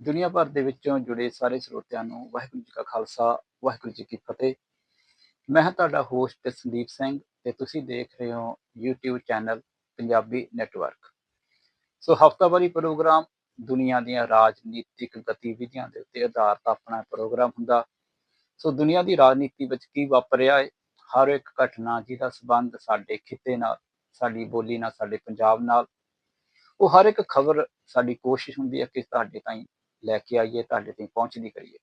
ਦੁਨੀਆ ਭਰ ਦੇ ਵਿੱਚੋਂ ਜੁੜੇ ਸਾਰੇ ਸਰੋਤਿਆਂ ਨੂੰ ਵਾਹਿਗੁਰੂ ਜੀ ਕਾ ਖਾਲਸਾ, ਵਾਹਿਗੁਰੂ ਜੀ ਕੀ ਫਤਿਹ। ਮੈਂ ਤੁਹਾਡਾ ਹੋਸਟ ਸੰਦੀਪ ਸਿੰਘ ਤੇ ਤੁਸੀਂ ਦੇਖ ਰਹੇ ਹੋ YouTube channel Punjabi network so ਹਫਤਾਵਾਰੀ ਪ੍ਰੋਗਰਾਮ ਦੁਨੀਆ ਦੀਆਂ ਰਾਜਨੀਤਿਕ ਗਤੀਵਿਧੀਆਂ ਦੇ ਉੱਤੇ ਆਧਾਰਿਤ ਆਪਣਾ ਪ੍ਰੋਗਰਾਮ ਹੁੰਦਾ। ਸੋ ਦੁਨੀਆ ਦੀ ਰਾਜਨੀਤੀ ਵਿੱਚ ਕੀ ਵਾਪਰਿਆ ਹੈ ਹਰ ਇੱਕ ਘਟਨਾ ਜਿਹਦਾ ਸਬੰਧ ਸਾਡੇ ਖਿੱਤੇ ਨਾਲ, ਸਾਡੀ ਬੋਲੀ ਨਾਲ, ਸਾਡੇ ਪੰਜਾਬ ਨਾਲ, ਉਹ ਹਰ ਇੱਕ ਖਬਰ ਸਾਡੀ ਕੋਸ਼ਿਸ਼ ਹੁੰਦੀ ਹੈ ਕਿ ਤੁਹਾਡੇ ਤਾਈਂ ਲੈ ਕੇ ਆਈਏ, ਤੁਹਾਡੇ ਤਾਈਂ ਪਹੁੰਚਦੀ ਕਰੀਏ।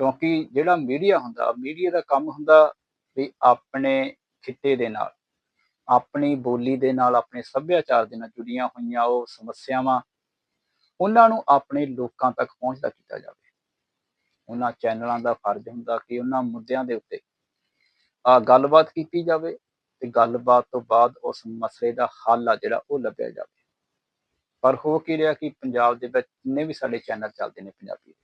ਕਿਉਂਕਿ ਜਿਹੜਾ ਮੀਡੀਆ ਹੁੰਦਾ ਮੀਡੀਆ ਦਾ ਕੰਮ ਹੁੰਦਾ ਵੀ ਆਪਣੇ ਖਿੱਤੇ ਦੇ ਨਾਲ, ਆਪਣੀ ਬੋਲੀ ਦੇ ਨਾਲ, ਆਪਣੇ ਸੱਭਿਆਚਾਰ ਦੇ ਨਾਲ ਜੁੜੀਆਂ ਹੋਈਆਂ ਉਹ ਸਮੱਸਿਆਵਾਂ, ਉਹਨਾਂ ਨੂੰ ਆਪਣੇ ਲੋਕਾਂ ਤੱਕ ਪਹੁੰਚਦਾ ਕੀਤਾ ਜਾਵੇ। ਉਹਨਾਂ ਚੈਨਲਾਂ ਦਾ ਫਰਜ਼ ਹੁੰਦਾ ਕਿ ਉਹਨਾਂ ਮੁੱਦਿਆਂ ਦੇ ਉੱਤੇ ਆ ਗੱਲਬਾਤ ਕੀਤੀ ਜਾਵੇ ਤੇ ਗੱਲਬਾਤ ਤੋਂ ਬਾਅਦ ਉਸ ਮਸਲੇ ਦਾ ਹੱਲ ਆ ਜਿਹੜਾ ਉਹ ਲੱਭਿਆ ਜਾਵੇ। ਪਰ ਹੋ ਕੀ ਰਿਹਾ ਕਿ ਪੰਜਾਬ ਦੇ ਵਿੱਚ ਜਿੰਨੇ ਵੀ ਸਾਡੇ ਚੈਨਲ ਚੱਲਦੇ ਨੇ ਪੰਜਾਬੀ ਦੇ,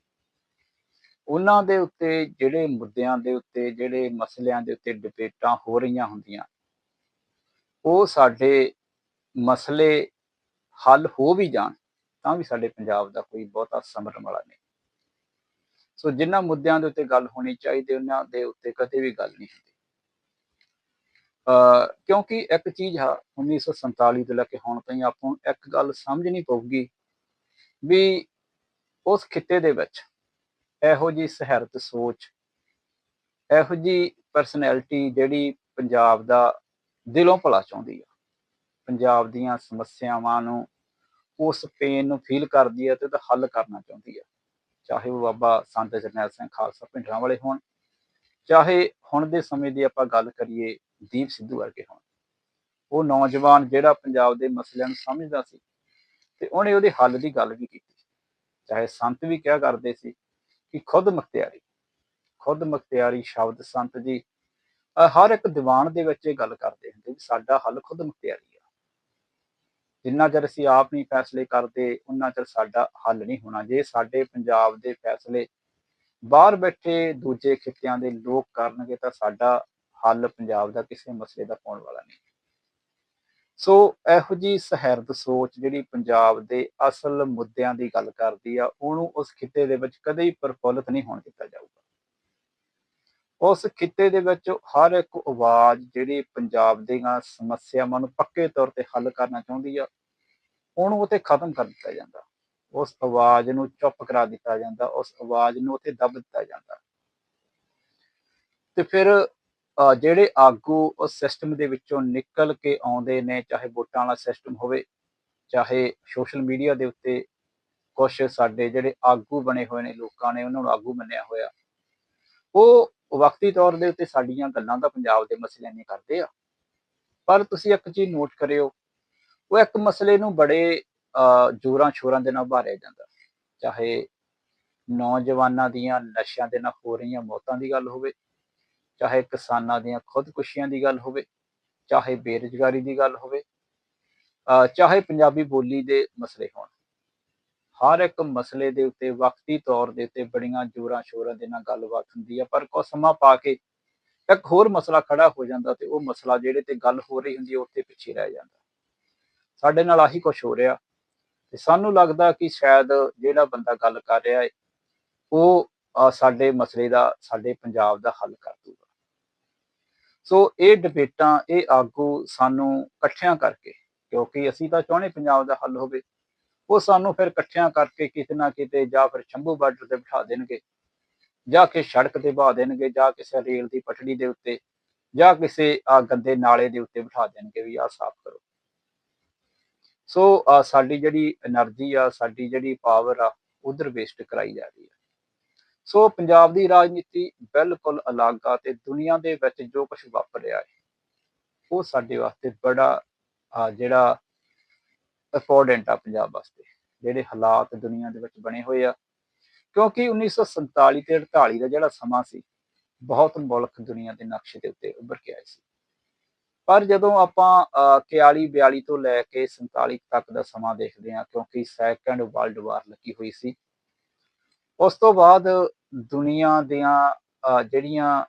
ਉਹਨਾਂ ਦੇ ਉੱਤੇ ਜਿਹੜੇ ਮੁੱਦਿਆਂ ਦੇ ਉੱਤੇ, ਜਿਹੜੇ ਮਸਲਿਆਂ ਦੇ ਉੱਤੇ ਡਿਬੇਟਾਂ ਹੋ ਰਹੀਆਂ ਹੁੰਦੀਆਂ, ਉਹ ਸਾਡੇ ਮਸਲੇ ਹੱਲ ਹੋ ਵੀ ਜਾਣ, ਤਾਂ ਵੀ ਸਾਡੇ ਪੰਜਾਬ ਦਾ ਕੋਈ ਬਹੁਤਾ ਸਮਰਨ ਵਾਲਾ ਨਹੀਂ। ਸੋ ਜਿਨ੍ਹਾਂ ਮੁੱਦਿਆਂ ਦੇ ਉੱਤੇ ਗੱਲ ਹੋਣੀ ਚਾਹੀਦੀ, ਉਹਨਾਂ ਦੇ ਉੱਤੇ ਕਦੇ ਵੀ ਗੱਲ ਨਹੀਂ ਕਿਉਂਕਿ ਇੱਕ ਚੀਜ਼ ਆ 1947 ਤੋਂ ਲੈ ਕੇ ਹੁਣ ਤਾਈਂ ਆਪਾਂ ਨੂੰ ਇੱਕ ਗੱਲ ਸਮਝਣੀ ਪਊਗੀ ਵੀ ਉਸ ਖਿੱਤੇ ਦੇ ਵਿੱਚ ਇਹੋ ਜੀ ਸਹਿਰਤ ਸੋਚ, ਇਹੋ ਜੀ ਪਰਸਨੈਲਿਟੀ ਜਿਹੜੀ ਪੰਜਾਬ ਦਾ ਦਿਲੋਂ ਭਲਾ ਚਾਹੁੰਦੀ ਆ। ਪੰਜਾਬ ਦੀਆਂ ਸਮੱਸਿਆਵਾਂ ਨੂੰ ਉਸ ਪੇਨ ਨੂੰ ਫੀਲ ਕਰਦੀ ਹੈ ਤੇ ਉਹਦਾ ਹੱਲ ਕਰਨਾ ਚਾਹੁੰਦੀ ਹੈ ਚਾਹੇ ਉਹ ਬਾਬਾ ਸੰਤ ਜਰਨੈਲ ਸਿੰਘ ਖਾਲਸਾ ਪਿੰਡਰਾਂ ਵਾਲੇ ਹੋਣ, ਚਾਹੇ ਹੁਣ ਦੇ ਸਮੇਂ ਦੀ ਆਪਾਂ ਗੱਲ ਕਰੀਏ ਦੀਪ ਸਿੱਧੂ ਵਰਗੇ ਹੋਣ। ਉਹ ਨੌਜਵਾਨ ਜਿਹੜਾ ਪੰਜਾਬ ਦੇ ਮਸਲਿਆਂ ਨੂੰ ਸਮਝਦਾ ਸੀ ਤੇ ਉਹਨੇ ਉਹਦੇ ਹੱਲ ਦੀ ਗੱਲ ਵੀ ਕੀਤੀ ਚਾਹੇ ਸੰਤ ਵੀ ਕਿਹਾ ਕਰਦੇ ਸੀ ਕਿ ਖੁਦ ਮੁਖਤਿਆਰੀ ਖੁਦ ਮੁਖਤਿਆਰੀ ਸ਼ਬਦ ਸੰਤ ਜੀ ਹਰ ਇੱਕ ਦੀਵਾਨ ਦੇ ਵਿੱਚ ਇਹ ਗੱਲ ਕਰਦੇ ਹੁੰਦੇ ਵੀ ਸਾਡਾ ਹੱਲ ਖੁਦ ਮੁਖਤਿਆਰੀ ਆ। ਜਿੰਨਾ ਚਿਰ ਅਸੀਂ ਆਪ ਨਹੀਂ ਫੈਸਲੇ ਕਰਦੇ ਉਹਨਾਂ ਚਿਰ ਸਾਡਾ ਹੱਲ ਨਹੀਂ ਹੋਣਾ। ਜੇ ਸਾਡੇ ਪੰਜਾਬ ਦੇ ਫੈਸਲੇ ਬਾਹਰ ਬੈਠੇ ਦੂਜੇ ਖਿੱਤਿਆਂ ਦੇ ਲੋਕ ਕਰਨਗੇ ਤਾਂ ਸਾਡਾ ਹੱਲ ਪੰਜਾਬ ਦਾ ਕਿਸੇ ਮਸਲੇ ਦਾ ਪਾਉਣ ਵਾਲਾ ਨਹੀਂ। ਸੋ ਇਹੋ ਜੀ ਸਹਿਰਦ ਸੋਚ ਜਿਹੜੀ ਪੰਜਾਬ ਦੇ ਅਸਲ ਮੁੱਦਿਆਂ ਦੀ ਗੱਲ ਕਰਦੀ ਆ, ਉਹਨੂੰ ਉਸ ਖਿੱਤੇ ਦੇ ਵਿੱਚ ਕਦੇ ਹੀ ਪ੍ਰਫੁੱਲਤ ਨਹੀਂ ਹੋਣ ਦਿੱਤਾ ਜਾਊਗਾ। ਉਸ ਖਿੱਤੇ ਦੇ ਵਿੱਚ ਹਰ ਇੱਕ ਆਵਾਜ਼ ਜਿਹੜੀ ਪੰਜਾਬ ਦੀਆਂ ਸਮੱਸਿਆਵਾਂ ਨੂੰ ਪੱਕੇ ਤੌਰ ਤੇ ਹੱਲ ਕਰਨਾ ਚਾਹੁੰਦੀ ਆ, ਉਹਨੂੰ ਉਤੇ ਖਤਮ ਕਰ ਦਿੱਤਾ ਜਾਂਦਾ। ਉਸ ਆਵਾਜ਼ ਨੂੰ ਚੁੱਪ ਕਰਾ ਦਿੱਤਾ ਜਾਂਦਾ, ਉਸ ਆਵਾਜ਼ ਨੂੰ ਉਤੇ ਦਬ ਦਿੱਤਾ ਜਾਂਦਾ। ਤੇ ਫਿਰ ਜਿਹੜੇ ਆਗੂ ਉਸ ਸਿਸਟਮ ਦੇ ਵਿੱਚੋਂ ਨਿਕਲ ਕੇ ਆਉਂਦੇ ਨੇ, ਚਾਹੇ ਵੋਟਾਂ ਵਾਲਾ ਸਿਸਟਮ ਹੋਵੇ, ਚਾਹੇ ਸੋਸ਼ਲ ਮੀਡੀਆ ਦੇ ਉੱਤੇ ਕੁਝ ਸਾਡੇ ਜਿਹੜੇ ਆਗੂ ਬਣੇ ਹੋਏ ਨੇ ਲੋਕਾਂ ਨੇ, ਉਹਨਾਂ ਨੂੰ ਆਗੂ ਮੰਨਿਆ ਹੋਇਆ, ਉਹ ਵਕਤੀ ਤੌਰ ਦੇ ਉੱਤੇ ਸਾਡੀਆਂ ਗੱਲਾਂ ਦਾ ਪੰਜਾਬ ਦੇ ਮਸਲਿਆਂ ਨਹੀਂ ਕਰਦੇ ਆ। ਪਰ ਤੁਸੀਂ ਇੱਕ ਚੀਜ਼ ਨੋਟ ਕਰਿਓ, ਉਹ ਇੱਕ ਮਸਲੇ ਨੂੰ ਬੜੇ ਜੋਰਾਂ ਸ਼ੋਰਾਂ ਦੇ ਨਾਲ ਭਾਰਿਆ ਜਾਂਦਾ। ਚਾਹੇ ਨੌਜਵਾਨਾਂ ਦੀਆਂ ਨਸ਼ਿਆਂ ਦੇ ਨਾਲ ਹੋ ਰਹੀਆਂ ਮੌਤਾਂ ਦੀ ਗੱਲ ਹੋਵੇ ਚਾਹੇ ਕਿਸਾਨਾਂ ਦੀਆਂ ਖੁਦਕੁਸ਼ੀਆਂ ਦੀ ਗੱਲ ਹੋਵੇ, ਚਾਹੇ ਬੇਰੁਜ਼ਗਾਰੀ ਦੀ ਗੱਲ ਹੋਵੇ ਚਾਹੇ ਪੰਜਾਬੀ ਬੋਲੀ ਦੇ ਮਸਲੇ ਹੋਣ। ਹਰ ਇੱਕ ਮਸਲੇ ਦੇ ਉੱਤੇ ਵਕਤੀ ਤੌਰ ਦੇ ਉੱਤੇ ਬੜੀਆਂ ਜੋਰਾਂ ਸ਼ੋਰਾਂ ਦੇ ਨਾਲ ਗੱਲਬਾਤ ਹੁੰਦੀ ਆ, ਪਰ ਕੁਝ ਸਮਾਂ ਪਾ ਕੇ ਇੱਕ ਹੋਰ ਮਸਲਾ ਖੜਾ ਹੋ ਜਾਂਦਾ ਤੇ ਉਹ ਮਸਲਾ ਜਿਹੜੇ ਤੇ ਗੱਲ ਹੋ ਰਹੀ ਹੁੰਦੀ ਹੈ ਉੱਤੇ ਪਿੱਛੇ ਰਹਿ ਜਾਂਦਾ। ਸਾਡੇ ਨਾਲ ਆਹੀ ਕੁਝ ਹੋ ਰਿਹਾ ਤੇ ਸਾਨੂੰ ਲੱਗਦਾ ਕਿ ਸ਼ਾਇਦ ਜਿਹੜਾ ਬੰਦਾ ਗੱਲ ਕਰ ਰਿਹਾ ਹੈ ਉਹ ਸਾਡੇ ਮਸਲੇ ਦਾ, ਸਾਡੇ ਪੰਜਾਬ ਦਾ ਹੱਲ ਕਰ ਦੂਗਾ। ਸੋ ਇਹ ਡਿਬੇਟਾਂ ਇਹ ਆਗੂ ਸਾਨੂੰ ਇਕੱਠਿਆਂ ਕਰਕੇ, ਕਿਉਂਕਿ ਅਸੀਂ ਤਾਂ ਚਾਹੁੰਦੇ ਪੰਜਾਬ ਦਾ ਹੱਲ ਹੋਵੇ, ਉਹ ਸਾਨੂੰ ਫਿਰ ਇਕੱਠਿਆਂ ਕਰਕੇ ਕਿਤੇ ਨਾ ਕਿਤੇ ਜਾਂ ਫਿਰ ਸ਼ੰਭੂ ਬਾਰਡਰ ਤੇ ਬਿਠਾ ਦੇਣਗੇ, ਜਾਂ ਕਿ ਸੜਕ ਤੇ ਬਹਾ ਦੇਣਗੇ, ਜਾਂ ਕਿਸੇ ਰੇਲ ਦੀ ਪਟੜੀ ਦੇ ਉੱਤੇ, ਜਾਂ ਕਿਸੇ, ਆ, ਗੰਦੇ ਨਾਲੇ ਦੇ ਉੱਤੇ ਬਿਠਾ ਦੇਣਗੇ ਵੀ ਆ ਸਾਫ਼ ਕਰੋ। ਸੋ ਸਾਡੀ ਜਿਹੜੀ એનર્ਜੀ ਆ, ਸਾਡੀ ਜਿਹੜੀ ਪਾਵਰ ਆ, ਉਧਰ ਵੇਸਟ ਕਰਾਈ ਜਾ ਰਹੀ ਆ। ਸੋ ਪੰਜਾਬ ਦੀ ਰਾਜਨੀਤੀ ਬਿਲਕੁਲ ਅਲੱਗ ਆ ਤੇ ਦੁਨੀਆ ਦੇ ਵਿੱਚ ਜੋ ਕੁਝ ਵਾਪਰ ਰਿਹਾ ਹੈ, ਉਹ ਸਾਡੇ ਵਾਸਤੇ ਬੜਾ ਜਿਹੜਾ ਇੰਪੋਰਟੈਂਟ ਆ ਪੰਜਾਬ ਵਾਸਤੇ, ਜਿਹੜੇ ਹਾਲਾਤ ਦੁਨੀਆ ਦੇ ਵਿੱਚ ਬਣੇ ਹੋਏ ਆ। ਕਿਉਂਕਿ 1947 ਤੇ 48 ਦਾ ਜਿਹੜਾ ਸਮਾਂ ਸੀ, ਬਹੁਤ ਮੁਲਕ ਦੁਨੀਆ ਦੇ ਨਕਸ਼ੇ ਦੇ ਉੱਤੇ ਉੱਭਰ ਕੇ ਆਏ ਸੀ। ਪਰ ਜਦੋਂ ਆਪਾਂ 41 42 ਤੋਂ ਲੈ ਕੇ 47 ਤੱਕ ਦਾ ਸਮਾਂ ਦੇਖਦੇ ਹਾਂ, ਕਿਉਂਕਿ ਸੈਕੰਡ ਵਰਲਡ ਵਾਰ ਲੱਗੀ ਹੋਈ ਸੀ ਉਸ ਤੋਂ ਬਾਅਦ ਦੁਨੀਆ ਦੀਆਂ ਜਿਹੜੀਆਂ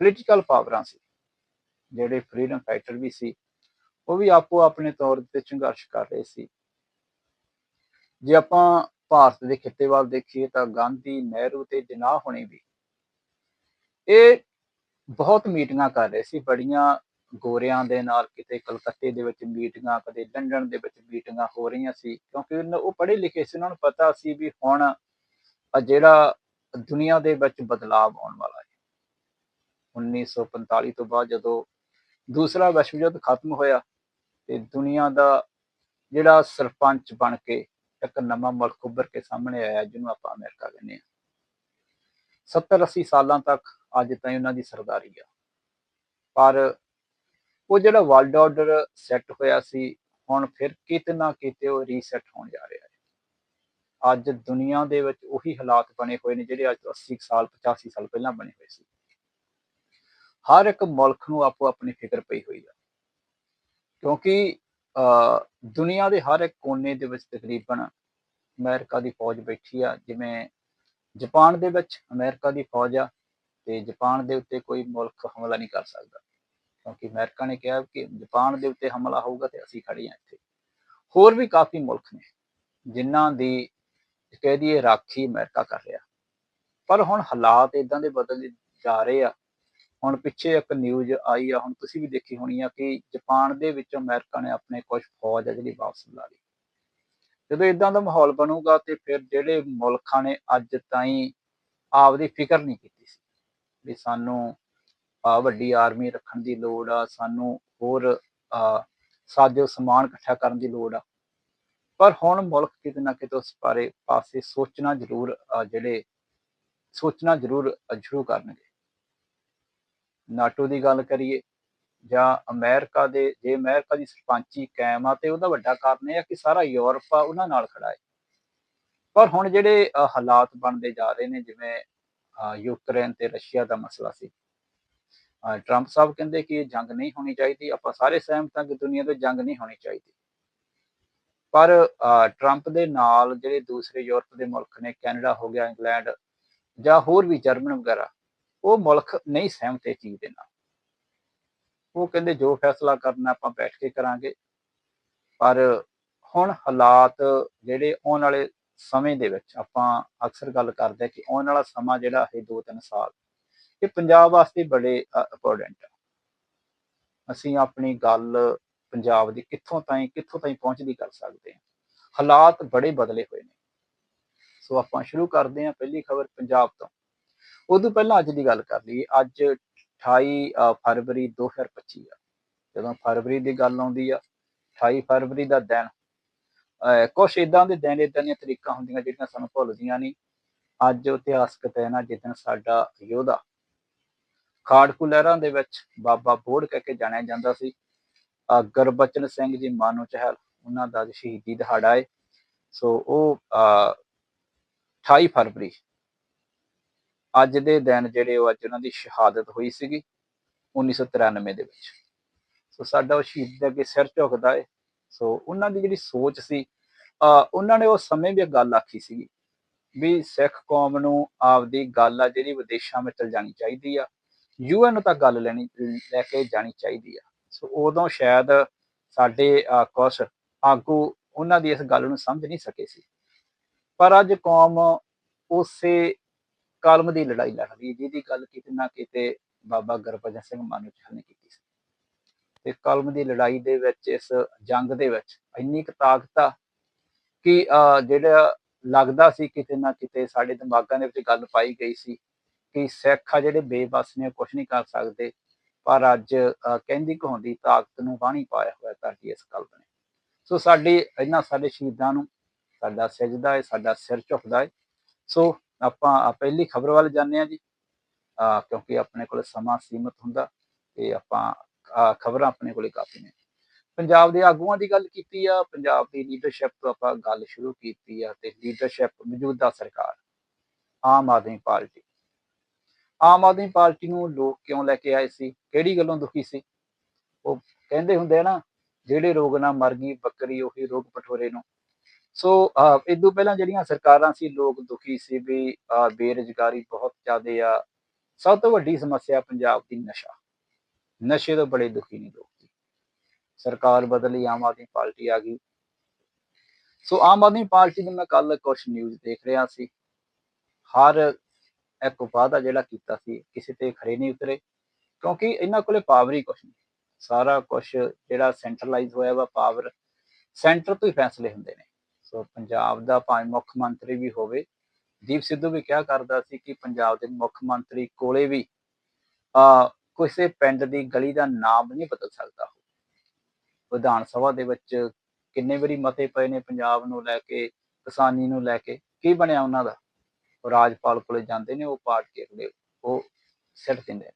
ਪੋਲੀਟੀਕਲ ਪਾਵਰਾਂ ਸੀ, ਜਿਹੜੇ ਫਰੀडम ਫਾਈਟਰ ਵੀ ਸੀ, ਉਹ ਵੀ ਆਪੋ ਆਪਣੇ ਤੌਰ ਤੇ ਸੰਘਰਸ਼ ਕਰ ਰਹੇ ਸੀ। ਜੇ ਆਪਾਂ ਭਾਰਤ ਦੇ ਖਿੱਤੇ ਵੱਲ ਦੇਖੀਏ ਤਾਂ ਗਾਂਧੀ ਨਹਿਰੂ ਤੇ ਜਨਾਹ ਹੋਣੀ ਵੀ, ਇਹ ਬਹੁਤ ਮੀਟਿੰਗਾਂ ਕਰ ਰਹੇ ਸੀ, ਬੜੀਆਂ ਗੋਰਿਆਂ ਦੇ ਨਾਲ ਕਿਤੇ ਕਲਕੱਤੇ ਦੇ ਵਿੱਚ ਮੀਟਿੰਗਾਂ, ਕਦੇ ਲੰਡਨ ਦੇ ਵਿੱਚ ਮੀਟਿੰਗਾਂ ਹੋ ਰਹੀਆਂ ਸੀ, ਕਿਉਂਕਿ ਉਹਨਾਂ- ਉਹ ਪੜ੍ਹੇ ਲਿਖੇ ਸੀ, ਉਹਨਾਂ ਨੂੰ ਪਤਾ ਸੀ ਵੀ ਹੁਣ ਜਿਹੜਾ ਦੁਨੀਆ ਦੇ ਵਿੱਚ ਬਦਲਾਅ ਆਉਣ ਵਾਲਾ ਹੈ। 1945 ਤੋਂ ਬਾਅਦ ਜਦੋਂ ਦੂਸਰਾ ਵਿਸ਼ਵ ਯੁੱਧ ਖਤਮ ਹੋਇਆ ਤੇ ਦੁਨੀਆ ਦਾ ਜਿਹੜਾ ਸਰਪੰਚ ਬਣ ਕੇ ਇੱਕ ਨਵਾਂ ਮੁਲਕ ਉੱਭਰ ਕੇ ਸਾਹਮਣੇ ਆਇਆ, ਜਿਹਨੂੰ ਆਪਾਂ ਅਮਰੀਕਾ ਕਹਿੰਦੇ ਆ 70 80 ਸਾਲਾਂ ਤੱਕ ਅੱਜ ਤਾਈਂ ਉਹਨਾਂ ਦੀ ਸਰਦਾਰੀ ਆ। ਪਰ ਉਹ ਜਿਹੜਾ ਵਰਲਡ ਆਰਡਰ ਸੈੱਟ ਹੋਇਆ ਸੀ, ਹੁਣ ਫਿਰ ਕਿਤੇ ਨਾ ਕਿਤੇ ਉਹ ਰੀਸੈਟ ਹੋਣ ਜਾ ਰਿਹਾ ਹੈ। ਅੱਜ ਦੁਨੀਆ ਦੇ ਵਿੱਚ ਉਹੀ ਹਾਲਾਤ ਬਣੇ ਹੋਏ ਨੇ ਜਿਹੜੇ ਅੱਜ ਤੋਂ 80 ਕੁ ਸਾਲ 85 ਸਾਲ ਪਹਿਲਾਂ ਬਣੇ ਹੋਏ ਸੀ। ਹਰ ਇੱਕ ਮੁਲਕ ਨੂੰ ਆਪੋ ਆਪਣੀ ਫਿਕਰ ਪਈ ਹੋਈ ਆ। ਕਿਉਂਕਿ ਅਹ, ਦੁਨੀਆ ਦੇ ਹਰ ਇੱਕ ਕੋਨੇ ਦੇ ਵਿੱਚ ਤਕਰੀਬਨ ਅਮਰੀਕਾ ਦੀ ਫੌਜ ਬੈਠੀ ਆ ਜਿਵੇਂ ਜਾਪਾਨ ਦੇ ਵਿੱਚ ਅਮਰੀਕਾ ਦੀ ਫੌਜ ਆ ਤੇ ਜਾਪਾਨ ਦੇ ਉੱਤੇ ਕੋਈ ਮੁਲਕ ਹਮਲਾ ਨਹੀਂ ਕਰ ਸਕਦਾ। ਕਿਉਂਕਿ ਅਮਰੀਕਾ ਨੇ ਕਿਹਾ ਕਿ ਜਾਪਾਨ ਦੇ ਉੱਤੇ ਹਮਲਾ ਹੋਊਗਾ ਤੇ ਅਸੀਂ ਖੜੇ ਹਾਂ ਇੱਥੇ। ਹੋਰ ਵੀ ਕਾਫੀ ਮੁਲਕ ਨੇ ਜਿਨ੍ਹਾਂ ਦੀ ਕਹਿ ਦਈਏ ਰਾਖੀ ਅਮਰੀਕਾ ਕਰ ਰਿਹਾ। ਪਰ ਹੁਣ ਹਾਲਾਤ ਇਦਾਂ ਦੇ ਬਦਲ ਜਾ ਰਹੇ ਆ। ਹੁਣ ਪਿੱਛੇ ਇੱਕ ਨਿਊਜ਼ ਆਈ ਆ, ਹੁਣ ਤੁਸੀਂ ਵੀ ਦੇਖੀ ਹੋਣੀ ਆ ਕਿ ਜਾਪਾਨ ਦੇ ਵਿੱਚ ਅਮਰੀਕਾ ਨੇ ਆਪਣੇ ਕੁਝ ਫੌਜ ਆ ਜਿਹੜੀ ਵਾਪਸ ਬੁਲਾ ਲਈ। ਜਦੋਂ ਇਦਾਂ ਦਾ ਮਾਹੌਲ ਬਣੂਗਾ ਤੇ ਫਿਰ ਜਿਹੜੇ ਮੁਲਕਾਂ ਨੇ ਅੱਜ ਤਾਈਂ ਆਪਦੀ ਫਿਕਰ ਨਹੀਂ ਕੀਤੀ ਸੀ ਵੀ ਸਾਨੂੰ ਆ ਵੱਡੀ ਆਰਮੀ ਰੱਖਣ ਦੀ ਲੋੜ ਆ, ਸਾਨੂੰ ਹੋਰ ਸਾਜੋ ਸਮਾਨ ਇਕੱਠਾ ਕਰਨ ਦੀ ਲੋੜ ਆ ਪਰ ਹੁਣ ਮੁਲਕ ਕਿਤੇ ਨਾ ਕਿਤੇ ਉਸ ਬਾਰੇ ਪਾਸੇ ਸੋਚਣਾ ਜ਼ਰੂਰ ਜਿਹੜੇ ਸੋਚਣਾ ਜ਼ਰੂਰ ਸ਼ੁਰੂ ਕਰਨਗੇ। ਨਾਟੋ ਦੀ ਗੱਲ ਕਰੀਏ ਜਾਂ ਅਮਰੀਕਾ ਦੇ, ਜੇ ਅਮਰੀਕਾ ਦੀ ਸਰਪੰਚੀ ਕਾਇਮ ਆ ਤੇ ਉਹਦਾ ਵੱਡਾ ਕਾਰਨ ਇਹ ਆ ਕਿ ਸਾਰਾ ਯੂਰਪ ਆ ਉਹਨਾਂ ਨਾਲ ਖੜਾ ਹੈ। ਪਰ ਹੁਣ ਜਿਹੜੇ ਹਾਲਾਤ ਬਣਦੇ ਜਾ ਰਹੇ ਨੇ ਜਿਵੇਂ ਯੂਕਰੇਨ ਤੇ ਰਸ਼ੀਆ ਦਾ ਮਸਲਾ ਸੀ। ਟਰੰਪ ਸਾਹਿਬ ਕਹਿੰਦੇ ਕਿ ਇਹ ਜੰਗ ਨਹੀਂ ਹੋਣੀ ਚਾਹੀਦੀ, ਆਪਾਂ ਸਾਰੇ ਸਹਿਮਤ ਹਾਂ ਕਿ ਦੁਨੀਆ ਤੋਂ ਜੰਗ ਨਹੀਂ ਹੋਣੀ ਚਾਹੀਦੀ। ਪਰ ਟਰੰਪ ਦੇ ਨਾਲ ਜਿਹੜੇ ਦੂਸਰੇ ਯੂਰਪ ਦੇ ਮੁਲਕ ਨੇ, ਕੈਨੇਡਾ ਹੋ ਗਿਆ, ਇੰਗਲੈਂਡ ਜਾਂ ਹੋਰ ਵੀ ਜਰਮਨ ਵਗੈਰਾ, ਉਹ ਮੁਲਕ ਨਹੀਂ ਸਹਿਮਤ ਇਹ ਚੀਜ਼ ਦੇ ਨਾਲ। ਉਹ ਕਹਿੰਦੇ ਜੋ ਫੈਸਲਾ ਕਰਨਾ ਆਪਾਂ ਬੈਠ ਕੇ ਕਰਾਂਗੇ। ਪਰ ਹੁਣ ਹਾਲਾਤ ਜਿਹੜੇ ਆਉਣ ਵਾਲੇ ਸਮੇਂ ਦੇ ਵਿੱਚ ਆਪਾਂ ਅਕਸਰ ਗੱਲ ਕਰਦੇ ਕਿ ਆਉਣ ਵਾਲਾ ਸਮਾਂ ਜਿਹੜਾ ਇਹ 2-3 ਸਾਲ, ਇਹ ਪੰਜਾਬ ਵਾਸਤੇ ਬੜੇ ਇੰਪੋਰਟੈਂਟ ਆ। ਅਸੀਂ ਆਪਣੀ ਗੱਲ ਪੰਜਾਬ ਦੀ ਕਿੱਥੋਂ ਤਾਈਂ ਕਿੱਥੋਂ ਤਾਈਂ ਪਹੁੰਚਦੀ ਕਰ ਸਕਦੇ ਹਾਂ। ਹਾਲਾਤ ਬੜੇ ਬਦਲੇ ਹੋਏ ਨੇ। ਸੋ ਆਪਾਂ ਸ਼ੁਰੂ ਕਰਦੇ ਹਾਂ ਪਹਿਲੀ ਖਬਰ ਪੰਜਾਬ ਤੋਂ। ਉਦੋਂ ਪਹਿਲਾਂ ਅੱਜ ਦੀ ਗੱਲ ਕਰ ਲਈਏ। ਅੱਜ 28 ਅ, ਫਰਵਰੀ 2025 ਆ। ਜਦੋਂ ਫਰਵਰੀ ਦੀ ਗੱਲ ਆਉਂਦੀ ਆ 28 ਫਰਵਰੀ ਦਾ ਦਿਨ ਅਹ ਕੁਛ ਇਦਾਂ ਦੇ ਦਿਨ ਇਦਾਂ ਦੀਆਂ ਤਰੀਕਾਂ ਹੁੰਦੀਆਂ ਜਿਹੜੀਆਂ ਸਾਨੂੰ ਭੁੱਲਦੀਆਂ ਨਹੀਂ। ਅੱਜ ਇਤਿਹਾਸਕ ਦਿਨ ਆ ਜਿੱਦਣ ਸਾਡਾ ਯੋਧਾ ਖਾੜਕੂ ਲਹਿਰਾਂ ਦੇ ਵਿੱਚ ਬਾਬਾ ਬੋੜ ਕਹਿ ਕੇ ਜਾਣਿਆ ਜਾਂਦਾ ਸੀ। ਗੁਰਬਚਨ ਸਿੰਘ ਜੀ ਮਾਨੋ ਚਹਿਲ, ਉਹਨਾਂ ਦਾ ਅੱਜ ਸ਼ਹੀਦੀ ਦਿਹਾੜਾ ਹੈ ਸੋ ਉਹ ਅਹ 28 ਫਰਵਰੀ, ਅੱਜ ਦੇ ਦਿਨ ਜਿਹੜੇ ਉਹ ਅੱਜ ਉਹਨਾਂ ਦੀ ਸ਼ਹਾਦਤ ਹੋਈ ਸੀਗੀ 1993 ਦੇ ਵਿੱਚ। ਸੋ ਸਾਡਾ ਉਹ ਸ਼ਹੀਦ ਦੇ ਅੱਗੇ ਸਿਰ ਝੁਕਦਾ ਹੈ ਸੋ ਉਹਨਾਂ ਦੀ ਜਿਹੜੀ ਸੋਚ ਸੀ ਅਹ ਉਹਨਾਂ ਨੇ ਉਸ ਸਮੇਂ ਵੀ ਇਹ ਗੱਲ ਆਖੀ ਸੀਗੀ ਵੀ ਸਿੱਖ ਕੌਮ ਨੂੰ ਆਪਦੀ ਗੱਲ ਆ ਜਿਹੜੀ ਵਿਦੇਸ਼ਾਂ ਵਿੱਚ ਚਲ ਜਾਣੀ ਚਾਹੀਦੀ ਆ। ਯੂਐਨ ਤੱਕ ਗੱਲ ਲੈਣੀ, ਲੈ ਕੇ ਜਾਣੀ ਚਾਹੀਦੀ ਆ। ਸੋ ਉਦੋਂ ਸ਼ਾਇਦ ਸਾਡੇ ਕੁਛ ਆਗੂ ਉਹਨਾਂ ਦੀ ਇਸ ਗੱਲ ਨੂੰ ਸਮਝ ਨਹੀਂ ਸਕੇ ਸੀ। ਪਰ ਅੱਜ ਕੌਮ ਉਸੇ ਕਲਮ ਦੀ ਲੜਾਈ ਲੜ ਰਹੀ ਜਿਹਦੀ ਗੱਲ ਕਿਤੇ ਨਾ ਕਿਤੇ ਬਾਬਾ ਗੁਰਭਜਨ ਸਿੰਘ ਮਾਨੋ ਨੇ ਕੀਤੀ ਸੀ। ਤੇ ਕਲਮ ਦੀ ਲੜਾਈ ਦੇ ਵਿੱਚ ਇਸ ਜੰਗ ਦੇ ਵਿੱਚ ਇੰਨੀ ਕੁ ਤਾਕਤ ਆ ਕਿ ਅਹ, ਜਿਹੜਾ ਲੱਗਦਾ ਸੀ ਕਿਤੇ ਨਾ ਕਿਤੇ ਸਾਡੇ ਦਿਮਾਗਾਂ ਦੇ ਵਿੱਚ ਗੱਲ ਪਾਈ ਗਈ ਸੀ ਕਿ ਸਿੱਖ ਆ ਜਿਹੜੇ ਬੇਬਸ ਨੇ ਕੁਝ ਨਹੀਂ ਕਰ ਸਕਦੇ। ਪਰ ਅੱਜ ਕਹਿੰਦੀ ਕਹਾਉਂਦੀ ਤਾਕਤ ਨੂੰ ਬਾਣੀ ਪਾਇਆ ਹੋਇਆ ਧਰਤੀ ਇਸ ਕਲਮ ਨੇ ਸੋ ਸਾਡੇ, ਇਹਨਾਂ ਸਾਡੇ ਸ਼ਹੀਦਾਂ ਨੂੰ ਸਾਡਾ ਸਜਦਾ ਹੈ, ਸਾਡਾ ਸਿਰ ਝੁਕਦਾ ਹੈ। ਸੋ ਆਪਾਂ ਪਹਿਲੀ ਖਬਰ ਵੱਲ ਜਾਂਦੇ ਹਾਂ ਜੀ। ਕਿਉਂਕਿ ਆਪਣੇ ਕੋਲ ਸਮਾਂ ਸੀਮਤ ਹੁੰਦਾ ਤੇ ਆਪਾਂ ਖਬਰਾਂ ਆਪਣੇ ਕੋਲੇ ਕਾਫੀ ਨੇ। ਪੰਜਾਬ ਦੇ ਆਗੂਆਂ ਦੀ ਗੱਲ ਕੀਤੀ ਆ, ਪੰਜਾਬ ਦੀ ਲੀਡਰਸ਼ਿਪ ਤੋਂ ਆਪਾਂ ਗੱਲ ਸ਼ੁਰੂ ਕੀਤੀ ਆ ਤੇ ਲੀਡਰਸ਼ਿਪ ਮੌਜੂਦਾ ਸਰਕਾਰ, ਆਮ ਆਦਮੀ ਪਾਰਟੀ ਆਮ ਆਦਮੀ ਪਾਰਟੀ ਨੂੰ ਲੋਕ ਕਿਉਂ ਲੈ ਕੇ ਆਏ ਸੀ? ਕਿਹੜੀ ਗੱਲੋਂ ਦੁਖੀ ਸੀ? ਉਹ ਕਹਿੰਦੇ ਹੁੰਦੇ ਆ ਨਾ ਜਿਹੜੇ ਰੋਗ ਨਾਲ ਮਰ ਗਈ ਬੱਕਰੀ ਉਹੀ ਰੋਗ ਪਠੋਰੇ ਨੂੰ। ਸੋ ਅਹ, ਤੋਂ ਪਹਿਲਾਂ ਜਿਹੜੀਆਂ ਸਰਕਾਰਾਂ ਸੀ ਲੋਕ ਦੁਖੀ ਸੀ ਵੀ ਅਹ, ਬੇਰੁਜ਼ਗਾਰੀ ਬਹੁਤ ਜ਼ਿਆਦੇ ਆ। ਸਭ ਤੋਂ ਵੱਡੀ ਸਮੱਸਿਆ ਪੰਜਾਬ ਦੀ ਨਸ਼ਾ। ਨਸ਼ੇ ਤੋਂ ਬੜੇ ਦੁਖੀ ਨੇ ਲੋਕ ਜੀ। ਸਰਕਾਰ ਬਦਲੀ ਆਮ ਆਦਮੀ ਪਾਰਟੀ ਆ ਗਈ। ਸੋ ਆਮ ਆਦਮੀ ਪਾਰਟੀ ਦੇ ਮੈਂ ਕੱਲ ਕੁਝ ਨਿਊਜ਼ ਦੇਖ ਰਿਹਾ ਸੀ। ਹਰ ਇੱਕ ਵਾਅਦਾ ਜਿਹੜਾ ਕੀਤਾ ਸੀ, ਕਿਸੇ ਤੇ ਖਰੇ ਨਹੀਂ ਉਤਰੇ, ਕਿਉਂਕਿ ਇਹਨਾਂ ਕੋਲੇ ਪਾਵਰ ਹੀ ਕੁਝ ਨਹੀਂ। ਸਾਰਾ ਕੁਝ ਜਿਹੜਾ ਸੈਂਟਰਲਾਈਜ਼ ਹੋਇਆ ਵਾ ਪਾਵਰ ਸੈਂਟਰ ਤੋਂ ਹੀ ਫੈਸਲੇ ਹੁੰਦੇ ਨੇ। ਸੋ ਪੰਜਾਬ ਦਾ ਭਾਵੇਂ ਮੁੱਖ ਮੰਤਰੀ ਵੀ ਹੋਵੇ, ਦੀਪ ਸਿੱਧੂ ਵੀ ਕਿਹਾ ਕਰਦਾ ਸੀ ਕਿ ਪੰਜਾਬ ਦੇ ਮੁੱਖ ਮੰਤਰੀ ਕੋਲੇ ਵੀ, ਆ, ਕਿਸੇ ਪਿੰਡ ਦੀ ਗਲੀ ਦਾ ਨਾਮ ਨਹੀਂ ਬਦਲ ਸਕਦਾ। ਵਿਧਾਨ ਸਭਾ ਦੇ ਵਿੱਚ ਕਿੰਨੇ ਵਾਰੀ ਮਤੇ ਪਏ ਨੇ ਪੰਜਾਬ ਨੂੰ ਲੈ ਕੇ, ਕਿਸਾਨੀ ਨੂੰ ਲੈ ਕੇ, ਕੀ ਬਣਿਆ ਉਹਨਾਂ ਦਾ? ਰਾਜਪਾਲ ਕੋਲੇ ਜਾਂਦੇ ਨੇ, ਉਹ ਪਾਰਟ ਕੇ ਅਗਲੇ ਉਹ ਸਿੱਟ ਦਿੰਦੇ ਨੇ।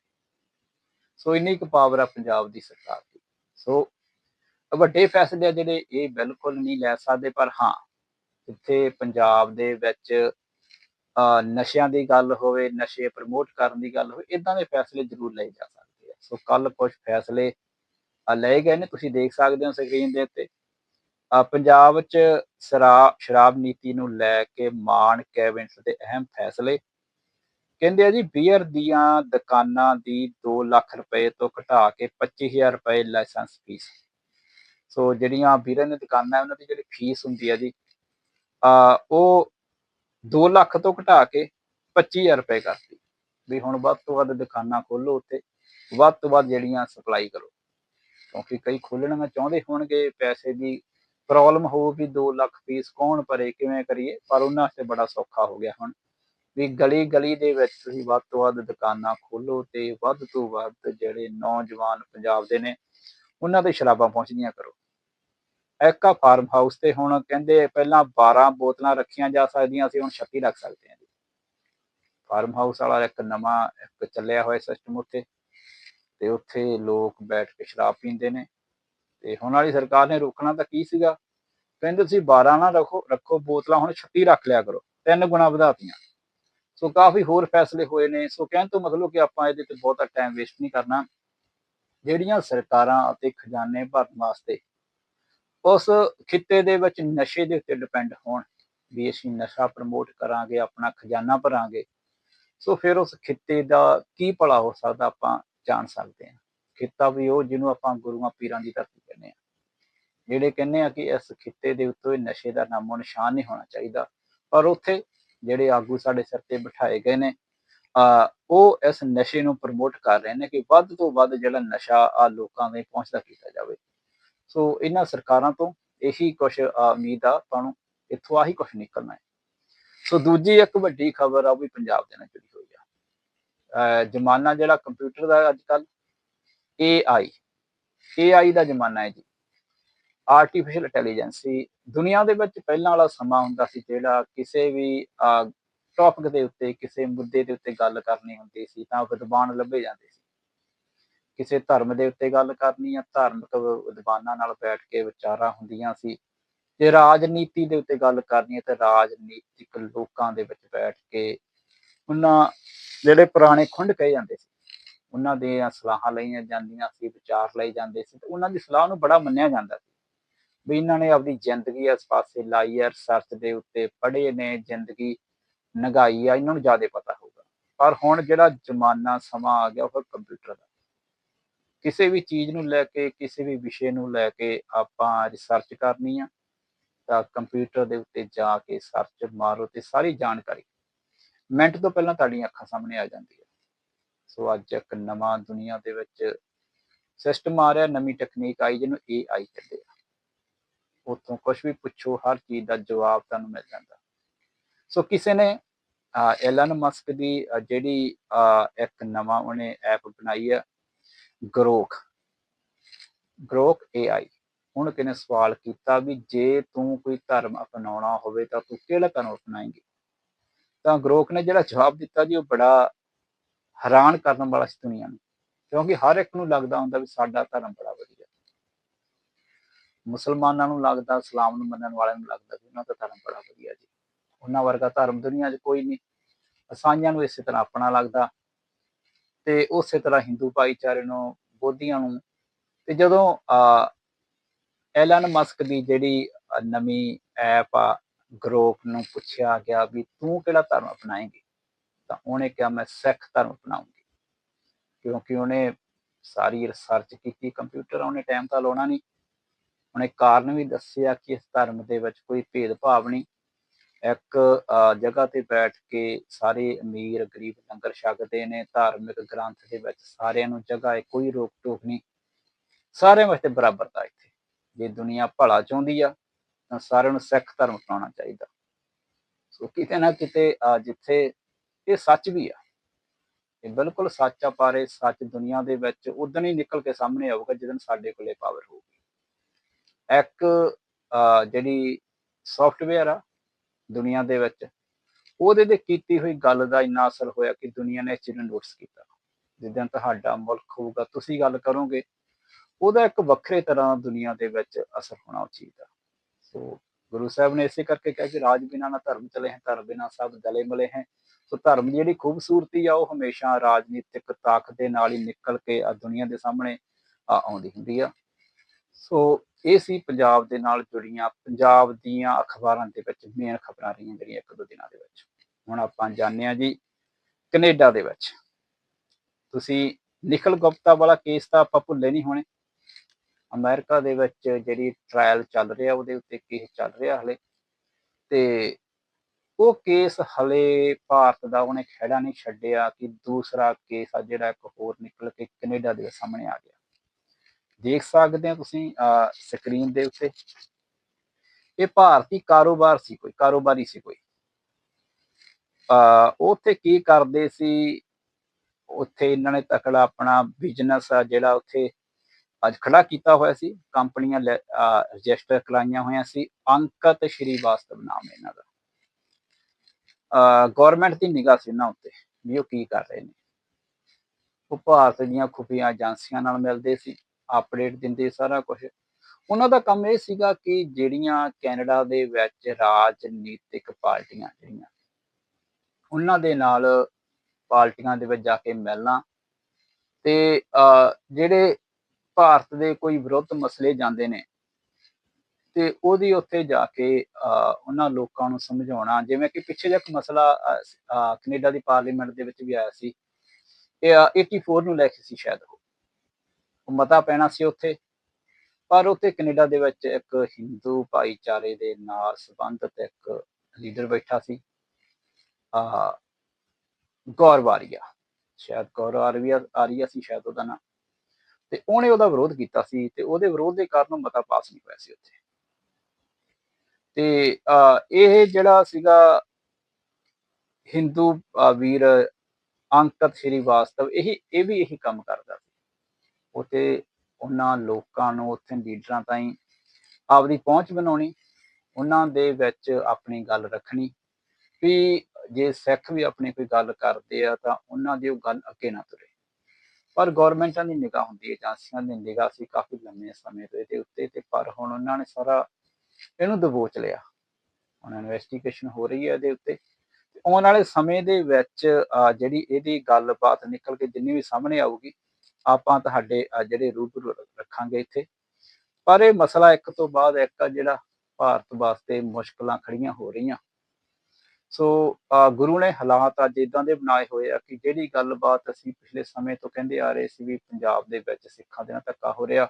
ਸੋ ਇੰਨੀ ਕੁ ਪਾਵਰ ਆ ਪੰਜਾਬ ਦੀ ਸਰਕਾਰ ਦੀ। ਸੋ ਵੱਡੇ ਫੈਸਲੇ ਆ ਜਿਹੜੇ, ਇਹ ਬਿਲਕੁਲ ਨਹੀਂ ਲੈ ਸਕਦੇ, ਪਰ ਹਾਂ, ਜਿੱਥੇ ਪੰਜਾਬ ਦੇ ਵਿੱਚ ਅਹ ਨਸ਼ਿਆਂ ਦੀ ਗੱਲ ਹੋਵੇ, ਨਸ਼ੇ ਪ੍ਰਮੋਟ ਕਰਨ ਦੀ ਗੱਲ ਹੋਵੇ ਇਦਾਂ ਦੇ ਫੈਸਲੇ ਜ਼ਰੂਰ ਲਏ ਜਾ ਸਕਦੇ ਆ। ਸੋ ਕੱਲ ਕੁਝ ਫੈਸਲੇ ਲਏ ਗਏ ਨੇ, ਤੁਸੀਂ ਦੇਖ ਸਕਦੇ ਹੋ ਸਕਰੀਨ ਦੇ ਉੱਤੇ। ਪੰਜਾਬ 'ਚ ਸ਼ਰਾਬ ਸ਼ਰਾਬ ਨੀਤੀ ਨੂੰ ਲੈ ਕੇ ਮਾਨ ਕੈਬਨਿਟ ਦੇ ਅਹਿਮ ਫੈਸਲੇ। ਕਹਿੰਦੇ ਆ ਜੀ, ਬੀਅਰ ਦੀਆਂ ਦੁਕਾਨਾਂ ਦੀ 2 ਲੱਖ ਰੁਪਏ ਤੋਂ ਘਟਾ ਕੇ 25000 ਰੁਪਏ ਲਾਇਸੈਂਸ ਫੀਸ। ਸੋ ਜਿਹੜੀਆਂ ਬੀਅਰ ਦੀਆਂ ਦੁਕਾਨਾਂ, ਉਹਨਾਂ ਦੀ ਜਿਹੜੀ ਫੀਸ ਹੁੰਦੀ ਆ ਜੀ ਆ ਉਹ 2 ਲੱਖ ਤੋਂ ਘਟਾ ਕੇ 25000 ਰੁਪਏ ਕਰਤੀ। ਵੀ ਹੁਣ ਵੱਧ ਤੋਂ ਵੱਧ ਦੁਕਾਨਾਂ ਖੋਲੋ ਉੱਤੇ ਵੱਧ ਤੋਂ ਵੱਧ ਜਿਹੜੀਆਂ ਸਪਲਾਈ ਕਰੋ। ਕਿਉਂਕਿ ਕਈ ਖੋਲਣਾ ਚਾਹੁੰਦੇ ਹੋਣਗੇ, ਪੈਸੇ ਦੀ ਪ੍ਰੋਬਲਮ ਹੋਊ ਵੀ 2 ਲੱਖ ਫੀਸ ਕੌਣ ਭਰੇ, ਕਿਵੇਂ ਕਰੀਏ? ਪਰ ਉਹਨਾਂ ਵਾਸਤੇ ਬੜਾ ਸੌਖਾ ਹੋ ਗਿਆ ਹੁਣ। ਵੀ ਗਲੀ ਗਲੀ ਦੇ ਵਿੱਚ ਤੁਸੀਂ ਵੱਧ ਤੋਂ ਵੱਧ ਦੁਕਾਨਾਂ ਖੋਲੋ ਤੇ ਵੱਧ ਤੋਂ ਵੱਧ ਜਿਹੜੇ ਨੌਜਵਾਨ ਪੰਜਾਬ ਦੇ ਨੇ, ਉਹਨਾਂ 'ਤੇ ਸ਼ਰਾਬਾਂ ਪਹੁੰਚਦੀਆਂ ਕਰੋ। ਐਕਾ ਫਾਰਮ ਹਾਊਸ ਤੇ ਹੁਣ ਕਹਿੰਦੇ ਪਹਿਲਾਂ 12 ਬੋਤਲਾਂ ਰੱਖੀਆਂ ਜਾ ਸਕਦੀਆਂ ਸੀ, ਹੁਣ 36 ਰੱਖ ਸਕਦੇ ਹਾਂ। ਜੀ ਫਾਰਮ ਹਾਊਸ ਵਾਲਾ ਇੱਕ ਨਵਾਂ ਇੱਕ ਚੱਲਿਆ ਹੋਇਆ ਸਿਸਟਮ ਉੱਥੇ ਤੇ ਉੱਥੇ ਲੋਕ ਬੈਠ ਕੇ ਸ਼ਰਾਬ ਪੀਂਦੇ ਨੇ। ਤੇ ਹੁਣ ਵਾਲੀ ਸਰਕਾਰ ਨੇ ਰੋਕਣਾ ਤਾਂ ਕੀ ਸੀਗਾ? ਕਹਿੰਦੇ ਤੁਸੀਂ 12 ਨਾ ਰੱਖੋ ਰੱਖੋ ਬੋਤਲਾਂ, ਹੁਣ 36 ਰੱਖ ਲਿਆ ਕਰੋ, ਤਿੰਨ ਗੁਣਾ ਵਧਾਤੀਆਂ। ਸੋ ਕਾਫੀ ਹੋਰ ਫੈਸਲੇ ਹੋਏ ਨੇ, ਸੋ ਕਹਿਣ ਤੋਂ ਮਤਲਬ ਕਿ ਆਪਾਂ ਇਹਦੇ ਤੇ ਬਹੁਤਾ ਟਾਈਮ ਵੇਸਟ ਨਹੀਂ ਕਰਨਾ। ਜਿਹੜੀਆਂ ਸਰਕਾਰਾਂ ਅਤੇ ਖਜ਼ਾਨੇ ਭਰਨ ਵਾਸਤੇ ਉਸ ਖਿੱਤੇ ਦੇ ਵਿੱਚ ਨਸ਼ੇ ਦੇ ਉੱਤੇ ਡਿਪੈਂਡ ਹੋਣ, ਵੀ ਅਸੀਂ ਨਸ਼ਾ ਪ੍ਰਮੋਟ ਕਰਾਂਗੇ, ਆਪਣਾ ਖਜ਼ਾਨਾ ਭਰਾਂਗੇ, ਸੋ ਫਿਰ ਉਸ ਖਿੱਤੇ ਦਾ ਕੀ ਭਲਾ ਹੋ ਸਕਦਾ ਆਪਾਂ ਜਾਣ ਸਕਦੇ ਹਾਂ। ਖਿੱਤਾ ਵੀ ਉਹ ਜਿਹਨੂੰ ਆਪਾਂ ਗੁਰੂਆਂ ਪੀਰਾਂ ਦੀ ਧਰਤੀ ਕਹਿੰਦੇ ਆ ਜਿਹੜੇ ਕਹਿੰਦੇ ਆ ਕਿ ਇਸ ਖਿੱਤੇ ਦੇ ਉੱਤੇ ਨਸ਼ੇ ਦਾ ਨਾਮੋ ਨਿਸ਼ਾਨ ਨਹੀਂ ਹੋਣਾ ਚਾਹੀਦਾ। ਪਰ ਉੱਥੇ ਜਿਹੜੇ ਆਗੂ ਸਾਡੇ ਸਿਰ ਤੇ ਬਿਠਾਏ ਗਏ ਨੇ, ਆ, ਉਹ ਇਸ ਨਸ਼ੇ ਨੂੰ ਪ੍ਰਮੋਟ ਕਰ ਰਹੇ ਨੇ ਕਿ ਵੱਧ ਤੋਂ ਵੱਧ ਜਿਹੜਾ ਨਸ਼ਾ ਆ ਲੋਕਾਂ ਦੇ ਪਹੁੰਚਦਾ ਕੀਤਾ ਜਾਵੇ। ਸੋ ਇਹਨਾਂ ਸਰਕਾਰਾਂ ਤੋਂ ਇਹੀ ਕੁਝ ਉਮੀਦ ਆ, ਆਪਾਂ ਨੂੰ ਇੱਥੋਂ ਆਹੀ ਕੁਝ ਨਿਕਲਣਾ ਹੈ। ਸੋ ਦੂਜੀ ਇੱਕ ਵੱਡੀ ਖਬਰ ਆ ਉਹ ਵੀ ਪੰਜਾਬ ਦੇ ਨਾਲ ਜੁੜੀ ਹੋਈ ਆ। ਜਮਾਨਾ ਜਿਹੜਾ ਕੰਪਿਊਟਰ ਦਾ ਅੱਜ ਕੱਲ AI AI ਦਾ ਜ਼ਮਾਨਾ ਹੈ ਜੀ। ਆਰਟੀਫੀਸ਼ੀਅਲ ਇੰਟੈਲੀਜੈਂਸੀ ਦੁਨੀਆ ਦੇ ਵਿੱਚ ਪਹਿਲਾਂ ਵਾਲਾ ਸਮਾਂ ਹੁੰਦਾ ਸੀ ਜਿਹੜਾ ਕਿਸੇ ਵੀ ਟੌਪਿਕ ਦੇ ਉੱਤੇ, ਕਿਸੇ ਮੁੱਦੇ ਦੇ ਉੱਤੇ ਗੱਲ ਕਰਨੀ ਹੁੰਦੀ ਸੀ, ਤਾਂ ਵਿਦਵਾਨ ਲੱਭੇ ਜਾਂਦੇ ਸੀ। ਕਿਸੇ ਧਰਮ ਦੇ ਉੱਤੇ ਗੱਲ ਕਰਨੀ ਆ ਧਾਰਮਿਕ ਵਿਦਵਾਨਾਂ ਨਾਲ ਬੈਠ ਕੇ ਵਿਚਾਰਾਂ ਹੁੰਦੀਆਂ ਸੀ। ਜੇ ਰਾਜਨੀਤੀ ਦੇ ਉੱਤੇ ਗੱਲ ਕਰਨੀ ਹੈ, ਤੇ ਰਾਜਨੀਤਿਕ ਲੋਕਾਂ ਦੇ ਵਿੱਚ ਬੈਠ ਕੇ ਉਹਨਾਂ ਜਿਹੜੇ ਪੁਰਾਣੇ ਖੁੰਡ ਕਹੇ ਜਾਂਦੇ ਸੀ। ਉਹਨਾਂ ਦੇ ਸਲਾਹਾਂ ਲਈਆਂ ਜਾਂਦੀਆਂ ਸੀ, ਵਿਚਾਰ ਲਏ ਜਾਂਦੇ ਸੀ ਤੇ ਉਹਨਾਂ ਦੀ ਸਲਾਹ ਨੂੰ ਬੜਾ ਮੰਨਿਆ ਜਾਂਦਾ ਸੀ ਵੀ ਇਹਨਾਂ ਨੇ ਆਪਣੀ ਜ਼ਿੰਦਗੀ ਇਸ ਪਾਸੇ ਲਾਈ ਹੈ ਰਿਸਰਚ ਦੇ ਉੱਤੇ ਪੜ੍ਹੇ ਨੇ, ਜ਼ਿੰਦਗੀ ਨਗਾਈ ਆ, ਇਹਨਾਂ ਨੂੰ ਜ਼ਿਆਦਾ ਪਤਾ ਹੋਊਗਾ। ਪਰ ਹੁਣ ਜਿਹੜਾ ਜ਼ਮਾਨਾ ਸਮਾਂ ਆ ਗਿਆ ਉਹ ਕੰਪਿਊਟਰ ਦਾ। ਕਿਸੇ ਵੀ ਚੀਜ਼ ਨੂੰ ਲੈ ਕੇ, ਕਿਸੇ ਵੀ ਵਿਸ਼ੇ ਨੂੰ ਲੈ ਕੇ ਆਪਾਂ ਰਿਸਰਚ ਕਰਨੀ ਆ, ਤਾਂ ਕੰਪਿਊਟਰ ਦੇ ਉੱਤੇ ਜਾ ਕੇ ਸਰਚ ਮਾਰੋ ਤੇ ਸਾਰੀ ਜਾਣਕਾਰੀ ਮਿੰਟ ਤੋਂ ਪਹਿਲਾਂ ਤੁਹਾਡੀਆਂ ਅੱਖਾਂ ਸਾਹਮਣੇ ਆ ਜਾਂਦੀ ਹੈ। ਸੋ ਅੱਜ ਇੱਕ ਨਵਾਂ ਦੁਨੀਆ ਦੇ ਵਿੱਚ ਸਿਸਟਮ ਆ ਰਿਹਾ, ਨਵੀਂ ਟੈਕਨੀਕ ਆਈ ਜਿਹਨੂੰ AI ਕਹਿੰਦੇ ਆ। ਉਤੋਂ ਕੁਝ ਵੀ ਪੁੱਛੋ, ਹਰ ਚੀਜ਼ ਦਾ ਜਵਾਬ ਤੁਹਾਨੂੰ ਮਿਲ ਜਾਂਦਾ। ਸੋ ਕਿਸੇ ਨੇ ਐਲਨ ਮਸਕ ਦੀ ਜਿਹੜੀ ਇੱਕ ਨਵਾਂ ਉਹਨੇ ਐਪ ਬਣਾਈ ਹੈ ਗਰੋਕ ਗਰੋਕ AI ਹੁਣ ਕਿਨੇ ਸਵਾਲ ਕੀਤਾ ਵੀ ਜੇ ਤੂੰ ਕੋਈ ਧਰਮ ਅਪਣਾਉਣਾ ਹੋਵੇ ਤਾਂ ਤੂੰ ਕਿਹੜਾ ਧਰਮ ਅਪਣਾਏਂਗੀ? ਤਾਂ ਗਰੋਕ ਨੇ ਜਿਹੜਾ ਜਵਾਬ ਦਿੱਤਾ ਜੀ, ਉਹ ਬੜਾ ਹੈਰਾਨ ਕਰਨ ਵਾਲਾ ਸੀ ਦੁਨੀਆ ਨੂੰ, ਕਿਉਂਕਿ ਹਰ ਇੱਕ ਨੂੰ ਲੱਗਦਾ ਹੁੰਦਾ ਵੀ ਸਾਡਾ ਧਰਮ ਬੜਾ ਵਧੀਆ ਮੁਸਲਮਾਨਾਂ ਨੂੰ ਲੱਗਦਾ, ਇਸਲਾਮ ਨੂੰ ਮੰਨਣ ਵਾਲਿਆਂ ਨੂੰ ਲੱਗਦਾ ਵੀ ਉਹਨਾਂ ਦਾ ਧਰਮ ਬੜਾ ਵਧੀਆ ਜੀ। ਉਹਨਾਂ ਵਰਗਾ ਧਰਮ ਦੁਨੀਆ 'ਚ ਕੋਈ ਨਹੀਂ। ਅਸਾਈਆਂ ਨੂੰ ਇਸੇ ਤਰ੍ਹਾਂ ਆਪਣਾ ਲੱਗਦਾ ਤੇ ਉਸੇ ਤਰ੍ਹਾਂ ਹਿੰਦੂ ਭਾਈਚਾਰੇ ਨੂੰ, ਬੋਧੀਆਂ ਨੂੰ। ਤੇ ਜਦੋਂ ਐਲਨ ਮਸਕ ਦੀ ਜਿਹੜੀ ਨਵੀਂ ਐਪ ਆ ਗਰੋਕ ਨੂੰ ਪੁੱਛਿਆ ਗਿਆ ਵੀ ਤੂੰ ਕਿਹੜਾ ਧਰਮ ਅਪਣਾਏਂਗੀ? ਤਾਂ ਉਹਨੇ ਕਿਹਾ, ਮੈਂ ਸਿੱਖ ਧਰਮ ਅਪਣਾਉਂਗੀ। ਕਿਉਂਕਿ ਉਹਨੇ ਸਾਰੀ ਰਿਸਰਚ ਕੀਤੀ ਕੰਪਿਊਟਰ ਉਹਨੇ ਟਾਈਮ ਤਾਂ ਲਾਉਣਾ ਨਹੀਂ। ਉਹਨੇ ਕਾਰਨ ਵੀ ਦੱਸਿਆ ਕਿ ਇਸ ਧਰਮ ਦੇ ਵਿੱਚ ਕੋਈ ਭੇਦਭਾਵ ਨਹੀਂ। ਇੱਕ ਜਗ੍ਹਾ ਤੇ ਬੈਠ ਕੇ ਸਾਰੇ ਅਮੀਰ, ਗਰੀਬ ਲੰਗਰ ਛਕਦੇ ਨੇ, ਧਾਰਮਿਕ ਗ੍ਰੰਥ ਦੇ ਵਿੱਚ ਸਾਰਿਆਂ ਨੂੰ ਜਗ੍ਹਾ ਹੈ, ਕੋਈ ਰੋਕ ਟੋਕ ਨਹੀਂ। ਸਾਰਿਆਂ ਵਾਸਤੇ ਬਰਾਬਰਤਾ ਇੱਥੇ। ਜੇ ਦੁਨੀਆ ਭਲਾ ਚਾਹੁੰਦੀ ਆ, ਤਾਂ ਸਾਰਿਆਂ ਨੂੰ ਸਿੱਖ ਧਰਮ ਅਪਣਾਉਣਾ ਚਾਹੀਦਾ। ਸੋ ਕਿਤੇ ਨਾ ਕਿਤੇ ਜਿੱਥੇ ਇਹ ਸੱਚ ਵੀ ਆ। ਇਹ ਬਿਲਕੁਲ ਸੱਚ ਆ, ਪਰ ਇਹ ਸੱਚ ਦੁਨੀਆ ਦੇ ਵਿੱਚ ਉਦੋਂ ਹੀ ਨਿਕਲ ਕੇ ਸਾਹਮਣੇ ਆਊਗਾ ਜਦੋਂ ਸਾਡੇ ਕੋਲੇ ਪਾਵਰ ਹੋਊਗੀ। ਇੱਕ ਜਿਹੜੀ ਸੌਫਟਵੇਅਰ ਆ ਦੁਨੀਆ ਦੇ ਵਿੱਚ, ਉਹਦੇ ਤੇ ਕੀਤੀ ਹੋਈ ਗੱਲ ਦਾ ਇੰਨਾ ਅਸਰ ਹੋਇਆ ਕਿ ਦੁਨੀਆ ਨੇ ਇਸ ਚੀਜ਼ ਨੂੰ ਨੋਟਿਸ ਕੀਤਾ। ਜਿੱਦਾਂ ਤੁਹਾਡਾ ਮੁਲਕ ਹੋਊਗਾ, ਤੁਸੀਂ ਗੱਲ ਕਰੋਗੇ, ਉਹਦਾ ਇੱਕ ਵੱਖਰੇ ਤਰ੍ਹਾਂ ਦੁਨੀਆ ਦੇ ਵਿੱਚ ਅਸਰ ਹੋਣਾ ਉਹ ਚੀਜ਼ ਦਾ। ਸੋ ਗੁਰੂ ਸਾਹਿਬ ਨੇ ਇਸੇ ਕਰਕੇ ਕਿਹਾ ਕਿ ਰਾਜ ਬਿਨਾ ਨਾ ਧਰਮ ਚਲੇ ਹੈ, ਧਰਮ ਬਿਨਾ ਸਭ ਦਲੇ ਮਲੇ ਹੈ। ਸੋ ਧਰਮ ਦੀ ਜਿਹੜੀ ਖੂਬਸੂਰਤੀ ਆ, ਉਹ ਹਮੇਸ਼ਾ ਰਾਜਨੀਤਿਕ ਤਾਕਤ ਦੇ ਨਾਲ ਹੀ ਨਿਕਲ ਕੇ ਆ, ਦੁਨੀਆ ਦੇ ਸਾਹਮਣੇ ਆ, ਆਉਂਦੀ ਹੁੰਦੀ ਆ। ਸੋ ਇਹ ਸੀ ਪੰਜਾਬ ਦੇ ਨਾਲ ਜੁੜੀਆਂ, ਪੰਜਾਬ ਦੀਆਂ ਅਖਬਾਰਾਂ ਦੇ ਵਿੱਚ ਮੇਨ ਖਬਰਾਂ ਰਹੀਆਂ ਜਿਹੜੀਆਂ ਇੱਕ ਦੋ ਦਿਨਾਂ ਦੇ ਵਿੱਚ। ਹੁਣ ਆਪਾਂ ਜਾਣਦੇ ਹਾਂ ਜੀ ਕੈਨੇਡਾ ਦੇ ਵਿੱਚ। ਤੁਸੀਂ ਨਿਖਲ ਗੁਪਤਾ ਵਾਲਾ ਕੇਸ ਤਾਂ ਆਪਾਂ ਭੁੱਲੇ ਨਹੀਂ ਹੋਣੇ। ਅਮਰੀਕਾ ਦੇ ਵਿੱਚ ਜਿਹੜੀ ਟ੍ਰਾਇਲ ਚੱਲ ਰਿਹਾ, ਉਹਦੇ ਉੱਤੇ ਕੇਸ ਚੱਲ ਰਿਹਾ ਹਲੇ। ਤੇ ਉਹ ਕੇਸ ਹਲੇ ਭਾਰਤ ਦਾ ਉਹਨੇ ਖਹਿੜਾ ਨਹੀਂ ਛੱਡਿਆ ਕਿ ਦੂਸਰਾ ਕੇਸ ਆ ਜਿਹੜਾ ਇੱਕ ਹੋਰ ਨਿਕਲ ਕੇ ਕੈਨੇਡਾ ਦੇ ਸਾਹਮਣੇ ਆ ਗਿਆ। ਦੇਖ ਸਕਦੇ ਹੋ ਤੁਸੀਂ ਸਕਰੀਨ ਦੇ ਉੱਤੇ। ਇਹ ਭਾਰਤੀ ਕਾਰੋਬਾਰ ਸੀ ਕੋਈ, ਕਾਰੋਬਾਰੀ ਸੀ ਕੋਈ। ਅ ਉੱਥੇ ਕੀ ਕਰਦੇ ਸੀ? ਉੱਥੇ ਇਹਨਾਂ ਨੇ ਤਕੜਾ ਆਪਣਾ ਬਿਜ਼ਨਸ ਆ ਜਿਹੜਾ ਉੱਥੇ ਅੱਜ ਖੜਾ ਕੀਤਾ ਹੋਇਆ ਸੀ। ਕੰਪਨੀਆਂ ਰਜਿਸਟਰ ਕਰਾਈਆਂ ਹੋਈਆਂ ਸੀ। ਅੰਕਤ ਸ਼੍ਰੀਵਾਸਤਵ ਨਾਮ ਇਹਨਾਂ ਦਾ। ਗਵਰਨਮੈਂਟ ਦੀ ਨਿਗਾਹ ਸੀ ਇਹਨਾਂ ਉੱਤੇ ਵੀ ਉਹ ਕੀ ਕਰ ਰਹੇ ਨੇ। ਉਹ ਭਾਰਤ ਦੀਆਂ ਖੁਫੀਆ ਏਜੰਸੀਆਂ ਨਾਲ ਮਿਲਦੇ ਸੀ ਅਪਡੇਟ ਦਿੰਦੇ ਸਾਰਾ ਕੁਝ ਉਹਨਾਂ ਦਾ ਕੰਮ ਇਹ ਸੀਗਾ ਕਿ ਜਿਹੜੀਆਂ ਕੈਨੇਡਾ ਦੇ ਵਿੱਚ ਰਾਜਨੀਤਿਕ ਪਾਰਟੀਆਂ ਜਿਹੜੀਆਂ, ਉਹਨਾਂ ਦੇ ਨਾਲ ਪਾਰਟੀਆਂ ਦੇ ਵਿੱਚ ਜਾ ਕੇ ਮਿਲਣਾ ਤੇ ਜਿਹੜੇ ਭਾਰਤ ਦੇ ਕੋਈ ਵਿਰੁੱਧ ਮਸਲੇ ਜਾਂਦੇ ਨੇ। ਤੇ ਉਹਦੀ ਉੱਥੇ ਜਾ ਕੇ ਉਹਨਾਂ ਲੋਕਾਂ ਨੂੰ ਸਮਝਾਉਣਾ, ਜਿਵੇਂ ਕਿ ਪਿੱਛੇ ਜਿਹਾ ਇੱਕ ਮਸਲਾ ਕੈਨੇਡਾ ਦੀ ਪਾਰਲੀਮੈਂਟ ਦੇ ਵਿੱਚ ਵੀ ਆਇਆ ਸੀ। ਇਹ 84 ਨੂੰ ਲੈ ਕੇ ਸੀ ਸ਼ਾਇਦ ਉਹ। ਉਹ ਮਤਾ ਪੈਣਾ ਸੀ ਉੱਥੇ। ਪਰ ਉੱਥੇ ਕੈਨੇਡਾ ਦੇ ਵਿੱਚ ਇੱਕ ਹਿੰਦੂ ਭਾਈਚਾਰੇ ਦੇ ਨਾਲ ਸੰਬੰਧਿਤ ਇੱਕ ਲੀਡਰ ਬੈਠਾ ਸੀ। ਆ ਗੌਰਵਾਰੀਆ ਸ਼ਾਇਦ ਗੌਰਵਾਰੀਆ ਆਰੀਆ ਸੀ ਸ਼ਾਇਦ ਉਹਦਾ ਨਾਮ ਤੇ ਉਹਨੇ ਉਹਦਾ ਵਿਰੋਧ ਕੀਤਾ ਸੀ ਤੇ ਉਹਦੇ ਵਿਰੋਧ ਦੇ ਕਾਰਨ ਮਤਾ ਪਾਸ ਨਹੀਂ ਹੋਇਆ ਸੀ ਉੱਥੇ। ਤੇ ਇਹ ਜਿਹੜਾ ਸੀਗਾ ਹਿੰਦੂ ਵੀਰ ਅੰਕਤ ਸ਼੍ਰੀਵਾਸਤਵ ਇਹ ਇਹ ਵੀ ਇਹੀ ਕੰਮ ਕਰਦਾ ਸੀ। ਉਤੇ ਉਹਨਾਂ ਲੋਕਾਂ ਨੂੰ ਉੱਥੇ ਲੀਡਰਾਂ ਤਾਈਂ ਆਪਦੀ ਪਹੁੰਚ ਬਣਾਉਣੀ, ਉਹਨਾਂ ਦੇ ਵਿੱਚ ਆਪਣੀ ਗੱਲ ਰੱਖਣੀ, ਵੀ ਜੇ ਸਿੱਖ ਵੀ ਆਪਣੀ ਕੋਈ ਗੱਲ ਕਰਦੇ ਆ ਤਾਂ ਉਹਨਾਂ ਦੀ ਉਹ ਗੱਲ ਅੱਗੇ ਨਾ ਤੁਰੇ। ਪਰ ਗਵਰਨਮੈਂਟਾਂ ਦੀ ਨਿਗਾਹ ਹੁੰਦੀ ਹੈ, ਏਜੰਸੀਆਂ ਦੀ ਨਿਗਾਹ ਸੀ ਕਾਫੀ ਲੰਮੇ ਸਮੇਂ ਤੋਂ ਇਹਦੇ ਉੱਤੇ ਤੇ ਪਰ ਹੁਣ ਉਹਨਾਂ ਨੇ ਸਾਰਾ ਇਹਨੂੰ ਦਬੋਚ ਲਿਆ। ਹੁਣ ਇਨਵੈਸਟੀਗੇਸ਼ਨ ਹੋ ਰਹੀ ਹੈ ਇਹਦੇ ਉੱਤੇ। ਆਉਣ ਵਾਲੇ ਸਮੇਂ ਦੇ ਵਿੱਚ ਜਿਹੜੀ ਇਹਦੀ ਗੱਲਬਾਤ ਨਿਕਲ ਕੇ ਜਿੰਨੀ ਵੀ ਸਾਹਮਣੇ ਆਊਗੀ, ਆਪਾਂ ਤੁਹਾਡੇ ਜਿਹੜੇ ਰੂਬਰੂ ਰੱਖਾਂਗੇ ਇੱਥੇ। ਪਰ ਇਹ ਮਸਲਾ ਇੱਕ ਤੋਂ ਬਾਅਦ ਇੱਕ ਜਿਹੜਾ ਭਾਰਤ ਵਾਸਤੇ ਮੁਸ਼ਕਲਾਂ ਖੜੀਆਂ ਹੋ ਰਹੀਆਂ। ਸੋ ਗੁਰੂ ਨੇ ਹਾਲਾਤ ਅੱਜ ਇਦਾਂ ਦੇ ਬਣਾਏ ਹੋਏ ਆ ਕਿ ਜਿਹੜੀ ਗੱਲਬਾਤ ਅਸੀਂ ਪਿਛਲੇ ਸਮੇਂ ਤੋਂ ਕਹਿੰਦੇ ਆ ਰਹੇ ਸੀ ਵੀ ਪੰਜਾਬ ਦੇ ਵਿੱਚ ਸਿੱਖਾਂ ਦੇ ਨਾਲ ਧੱਕਾ ਹੋ ਰਿਹਾ,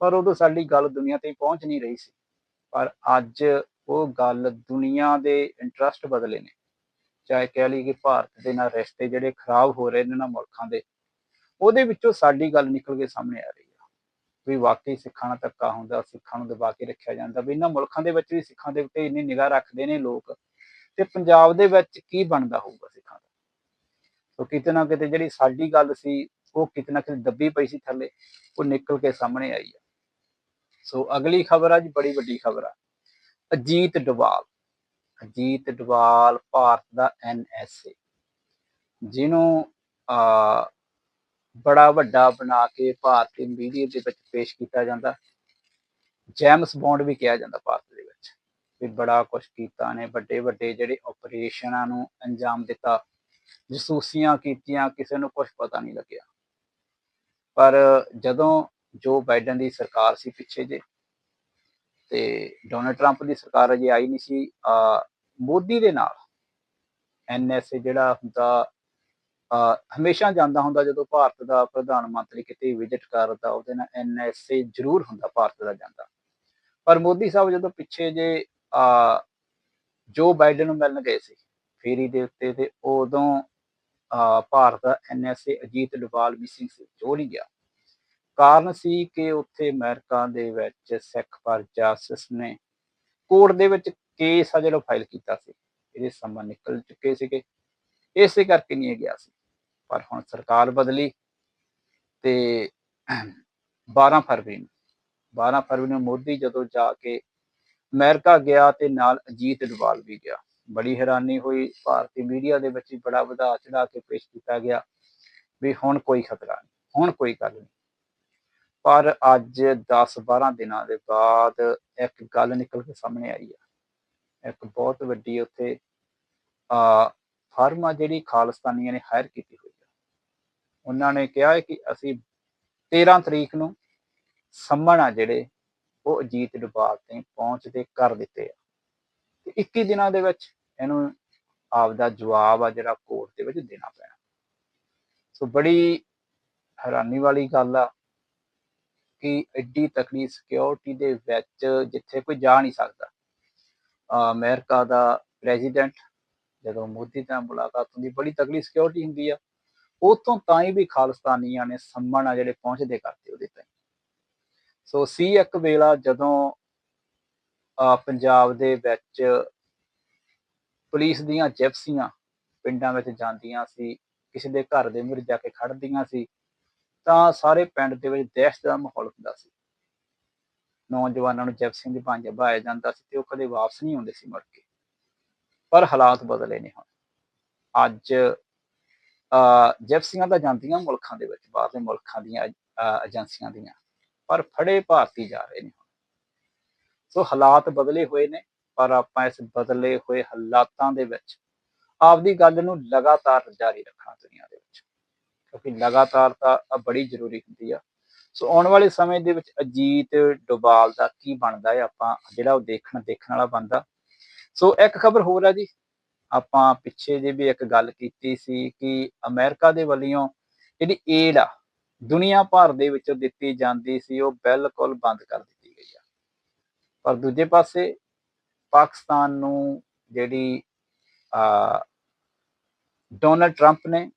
ਪਰ ਉਦੋਂ ਸਾਡੀ ਗੱਲ ਦੁਨੀਆ ਤੇ ਪਹੁੰਚ ਨਹੀਂ ਰਹੀ ਸੀ। ਪਰ ਅੱਜ ਉਹ ਗੱਲ ਦੁਨੀਆ ਦੇ ਇੰਟਰਸਟ ਬਦਲੇ ਨੇ। ਚਾਹੇ ਕਹਿ ਲਈ ਕਿ ਭਾਰਤ ਦੇ ਨਾਲ ਰਿਸ਼ਤੇ ਜਿਹੜੇ ਖਰਾਬ ਹੋ ਰਹੇ ਨੇ ਨਾ ਮੁਲਕਾਂ ਦੇ, ਉਹਦੇ ਵਿੱਚੋਂ ਸਾਡੀ ਗੱਲ ਨਿਕਲ ਕੇ ਸਾਹਮਣੇ ਆ ਰਹੀ ਆ। ਵੀ ਵਾਕਈ ਸਿੱਖਾਂ ਨਾਲ ਧੱਕਾ ਹੁੰਦਾ, ਸਿੱਖਾਂ ਨੂੰ ਦਬਾ ਕੇ ਰੱਖਿਆ ਜਾਂਦਾ, ਵੀ ਇਹਨਾਂ ਮੁਲਕਾਂ ਦੇ ਵਿੱਚ ਵੀ ਸਿੱਖਾਂ ਦੇ ਉੱਤੇ ਇੰਨੀ ਨਿਗਾਹ ਰੱਖਦੇ ਨੇ ਲੋਕ ਤੇ ਪੰਜਾਬ ਦੇ ਵਿੱਚ ਕੀ ਬਣਦਾ ਹੋਊਗਾ ਸਿੱਖਾਂ ਦਾ? ਸੋ ਕਿਤੇ ਨਾ ਕਿਤੇ ਜਿਹੜੀ ਸਾਡੀ ਗੱਲ ਸੀ, ਉਹ ਕਿਤੇ ਨਾ ਕਿਤੇ ਦੱਬੀ ਪਈ ਸੀ ਥੱਲੇ, ਉਹ ਨਿਕਲ ਕੇ ਸਾਹਮਣੇ ਆਈ ਆ। ਸੋ ਅਗਲੀ ਖਬਰ ਆ ਜੀ, ਬੜੀ ਵੱਡੀ ਖਬਰ ਆ। ਅਜੀਤ ਡਵਾਲ ਅਜੀਤ ਡਵਾਲ ਭਾਰਤ ਦਾ ਐਨਐਸਏ ਜਿਹਨੂੰ ਆ ਬੜਾ ਵੱਡਾ ਬਣਾ ਕੇ ਭਾਰਤੀ ਮੀਡੀਆ ਦੇ ਵਿੱਚ ਪੇਸ਼ ਕੀਤਾ ਜਾਂਦਾ। ਜੈਮਸ ਬੌਂਡ ਵੀ ਕਿਹਾ ਜਾਂਦਾ ਭਾਰਤ ਵੀ ਬੜਾ ਕੁਝ ਕੀਤਾ ਨੇ, ਵੱਡੇ ਵੱਡੇ ਜਿਹੜੇ ਆਪਰੇਸ਼ਨਾਂ ਨੂੰ ਅੰਜਾਮ ਦਿੱਤਾ, ਜਸੂਸੀਆਂ ਕੀਤੀਆਂ, ਕਿਸੇ ਨੂੰ ਕੁਝ ਪਤਾ ਨਹੀਂ ਲੱਗਿਆ। ਪਰ ਜਦੋਂ ਜੋ ਬਾਈਡਨ ਦੀ ਸਰਕਾਰ ਸੀ ਪਿੱਛੇ ਜੇ, ਤੇ ਡੋਨਲਡ ਟਰੰਪ ਦੀ ਸਰਕਾਰ ਅਜੇ ਆਈ ਨਹੀਂ ਸੀ, ਆ ਮੋਦੀ ਦੇ ਨਾਲ ਐਨਐਸਏ ਜਿਹੜਾ ਹੁੰਦਾ ਹਮੇਸ਼ਾ ਜਾਂਦਾ ਹੁੰਦਾ ਜਦੋਂ ਭਾਰਤ ਦਾ ਪ੍ਰਧਾਨ ਮੰਤਰੀ ਕਿਤੇ ਵਿਜ਼ਿਟ ਕਰਦਾ, ਉਹਦੇ ਨਾਲ ਐਨਐਸਏ ਜ਼ਰੂਰ ਹੁੰਦਾ ਭਾਰਤ ਦਾ ਜਾਂਦਾ। ਪਰ ਮੋਦੀ ਸਾਹਿਬ ਜਦੋਂ ਪਿੱਛੇ ਜੇ ਆ, ਜੋ ਬਾਈਡਨ ਨੂੰ ਮਿਲਣ ਗਏ ਸੀ, ਫੇਰੀ ਦੇ ਉੱਤੇ ਤੇ ਉਦੋਂ, ਆ, ਭਾਰਤ ਦਾ ਐਨਐਸਏ ਅਜੀਤ ਡੋਵਾਲ ਮਿਸਿੰਗ ਸੀ, ਜੋ ਨਹੀਂ ਗਿਆ। ਕਾਰਨ ਸੀ ਕਿ ਉੱਥੇ ਅਮਰੀਕਾ ਦੇ ਵਿੱਚ ਸਿੱਖ ਪਰ ਜਾਸਸ ਨੇ ਕੋਰਟ ਦੇ ਵਿੱਚ ਕੇਸ ਆ ਜਿਹੜਾ ਫਾਈਲ ਕੀਤਾ ਸੀ। ਇਹਦੇ ਸਮਾਂ ਨਿਕਲ ਚੁੱਕੇ ਸੀਗੇ। ਇਸੇ ਕਰਕੇ ਨਹੀਂ ਇਹ ਗਿਆ ਸੀ। ਪਰ ਹੁਣ ਸਰਕਾਰ ਬਦਲੀ ਤੇ 12 ਫਰਵਰੀ ਨੂੰ 12 ਫਰਵਰੀ ਨੂੰ ਮੋਦੀ ਜਦੋਂ ਜਾ ਕੇ ਅਮਰੀਕਾ ਗਿਆ ਤੇ ਨਾਲ ਅਜੀਤ ਡੋਵਾਲ ਵੀ ਗਿਆ। ਬੜੀ ਹੈਰਾਨੀ ਹੋਈ। ਭਾਰਤੀ ਮੀਡੀਆ ਦੇ ਵਿੱਚ ਬੜਾ ਵਧਾ ਚੜਾ ਕੇ ਪੇਸ਼ ਕੀਤਾ ਗਿਆ ਵੀ ਹੁਣ ਕੋਈ ਖਤਰਾ ਨਹੀਂ, ਹੁਣ ਕੋਈ ਗੱਲ ਨਹੀਂ। ਪਰ ਅੱਜ 10-12 ਦਿਨਾਂ ਦੇ ਬਾਅਦ ਇੱਕ ਗੱਲ ਨਿਕਲ ਕੇ ਸਾਹਮਣੇ ਆਈ ਆ। ਇੱਕ ਬਹੁਤ ਵੱਡੀ ਉੱਥੇ, ਆ, ਫਰਮ ਆ ਜਿਹੜੀ ਖਾਲਿਸਤਾਨੀਆਂ ਨੇ ਹਾਇਰ ਕੀਤੀ ਹੋਈ ਆ। ਉਹਨਾਂ ਨੇ ਕਿਹਾ ਕਿ ਅਸੀਂ 13 ਤਰੀਕ ਨੂੰ ਸੰਮਣ ਆ ਜਿਹੜੇ ਉਹ ਅਜੀਤ ਡੋਭਾਲ ਤੇ ਪਹੁੰਚਦੇ ਕਰ ਦਿੱਤੇ ਆ। ਤੇ 21 ਦਿਨਾਂ ਦੇ ਵਿੱਚ ਇਹਨੂੰ ਆਪਦਾ ਜਵਾਬ ਆ ਜਿਹੜਾ ਕੋਰਟ ਦੇ ਵਿੱਚ ਦੇਣਾ ਪੈਣਾ। ਸੋ ਬੜੀ ਹੈਰਾਨੀ ਵਾਲੀ ਗੱਲ ਆ ਕਿ ਐਡੀ ਤਕੜੀ ਸਿਕਿਉਰਿਟੀ ਦੇ ਵਿੱਚ ਜਿੱਥੇ ਕੋਈ ਜਾ ਨਹੀਂ ਸਕਦਾ। ਅਹ ਅਮਰੀਕਾ ਦਾ ਪ੍ਰੈਜ਼ੀਡੈਂਟ ਜਦੋਂ ਮੋਦੀ ਨਾਲ ਮੁਲਾਕਾਤ ਹੁੰਦੀ, ਬੜੀ ਤਕੜੀ ਸਿਕਿਉਰਿਟੀ ਹੁੰਦੀ ਆ। ਉਤੋਂ ਤਾਂ ਹੀ ਵੀ ਖਾਲਿਸਤਾਨੀਆਂ ਨੇ ਸੰਮਣ ਆ ਜਿਹੜੇ ਪਹੁੰਚਦੇ ਕਰਦੇ ਉਹਦੇ ਤੇ ਸੋ ਸੀ ਇੱਕ ਵੇਲਾ ਜਦੋਂ, ਅਹ ਪੰਜਾਬ ਦੇ ਵਿੱਚ ਪੁਲਿਸ ਦੀਆਂ ਜਿਪਸੀਆਂ ਪਿੰਡਾਂ ਵਿੱਚ ਜਾਂਦੀਆਂ ਸੀ, ਕਿਸੇ ਦੇ ਘਰ ਦੇ ਮੂਹਰੇ ਜਾ ਕੇ ਖੜਦੀਆਂ ਸੀ, ਤਾਂ ਸਾਰੇ ਪਿੰਡ ਦੇ ਵਿੱਚ ਦਹਿਸ਼ਤ ਦਾ ਮਾਹੌਲ ਹੁੰਦਾ ਸੀ। ਨੌਜਵਾਨਾਂ ਨੂੰ ਜਿਪਸੀਆਂ ਦੇ ਭਾਂਜੇ ਭਾਇਆ ਜਾਂਦਾ ਸੀ ਤੇ ਉਹ ਕਦੇ ਵਾਪਸ ਨਹੀਂ ਆਉਂਦੇ ਸੀ ਮੁੜ ਕੇ। ਪਰ ਹਾਲਾਤ ਬਦਲੇ ਨੇ ਹੁਣ। ਅੱਜ, ਅਹ ਜਿਪਸੀਆਂ ਤਾਂ ਜਾਂਦੀਆਂ ਮੁਲਕਾਂ ਦੇ ਵਿੱਚ, ਬਾਹਰਲੇ ਮੁਲਕਾਂ ਦੀਆਂ ਏਜੰਸੀਆਂ ਦੀਆਂ। ਪਰ ਫੜੇ ਭਾਰਤੀ ਜਾ ਰਹੇ ਨੇ ਸੋ ਹਾਲਾਤ ਬਦਲੇ ਹੋਏ ਨੇ, ਪਰ ਆਪਾਂ ਇਸ ਬਦਲੇ ਹੋਏ ਹਾਲਾਤਾਂ ਦੇ ਵਿੱਚ ਆਪਦੀ ਗੱਲ ਨੂੰ ਲਗਾਤਾਰ ਜਾਰੀ ਰੱਖਣਾ ਦੁਨੀਆ ਦੇ ਵਿੱਚ। ਕਿਉਂਕਿ ਲਗਾਤਾਰਤਾ ਬੜੀ ਜ਼ਰੂਰੀ ਹੁੰਦੀ ਆ। ਸੋ ਆਉਣ ਵਾਲੇ ਸਮੇਂ ਦੇ ਵਿੱਚ ਅਜੀਤ ਡੋਬਾਲ ਦਾ ਕੀ ਬਣਦਾ ਹੈ, ਆਪਾਂ ਜਿਹੜਾ ਉਹ ਦੇਖਣ ਦੇਖਣ ਵਾਲਾ ਬੰਦਾ। ਸੋ ਇੱਕ ਖਬਰ ਹੋਰ ਆ ਜੀ। ਆਪਾਂ ਪਿੱਛੇ ਜੇ ਵੀ ਇੱਕ ਗੱਲ ਕੀਤੀ ਸੀ ਕਿ ਅਮਰੀਕਾ ਦੇ ਵੱਲੋਂ ਜਿਹੜੀ ਏਡ ਆ ਦੁਨੀਆ ਭਰ ਦੇ ਵਿੱਚ ਦਿੱਤੀ ਜਾਂਦੀ ਸੀ, ਉਹ ਬਿਲਕੁਲ ਬੰਦ ਕਰ ਦਿੱਤੀ ਗਈ ਆ। ਪਰ ਦੂਜੇ ਪਾਸੇ ਪਾਕਿਸਤਾਨ ਨੂੰ ਜਿਹੜੀ ਆ ਡੋਨਲਡ ਟਰੰਪ ਨੇ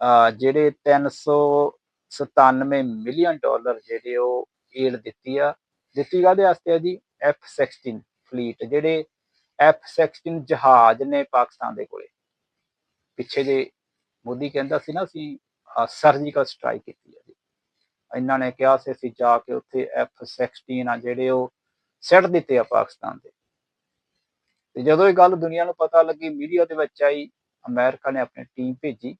ਆ ਜਿਹੜੇ 397 ਮਿਲੀਅਨ ਡਾਲਰ ਜਿਹੜੇ ਉਹ ਏਡ ਦਿੱਤੀ ਆ, ਦਿੱਤੀ ਕਾਹਦੇ ਵਾਸਤੇ ਆ ਜੀ? F16 ਫਲੀਟ, ਜਿਹੜੇ F16 ਜਹਾਜ਼ ਨੇ ਪਾਕਿਸਤਾਨ ਦੇ ਕੋਲੇ। ਪਿੱਛੇ ਜੇ ਮੋਦੀ ਕਹਿੰਦਾ ਸੀ ਨਾ, ਅਸੀਂ ਸਰਜੀਕਲ ਸਟ੍ਰਾਈਕ ਕੀਤੀ ਹੈ ਜੀ। ਇਹਨਾਂ ਨੇ ਕਿਹਾ ਸੀ, ਅਸੀਂ ਜਾ ਕੇ ਉੱਥੇ F16 ਆ ਜਿਹੜੇ ਉਹ ਸੈੱਟ ਦਿੱਤੇ ਆ ਪਾਕਿਸਤਾਨ ਦੇ। ਤੇ ਜਦੋਂ ਇਹ ਗੱਲ ਦੁਨੀਆ ਨੂੰ ਪਤਾ ਲੱਗੀ, ਮੀਡੀਆ ਦੇ ਵਿੱਚ ਆਈ, ਅਮਰੀਕਾ ਨੇ ਆਪਣੀ ਟੀਮ ਭੇਜੀ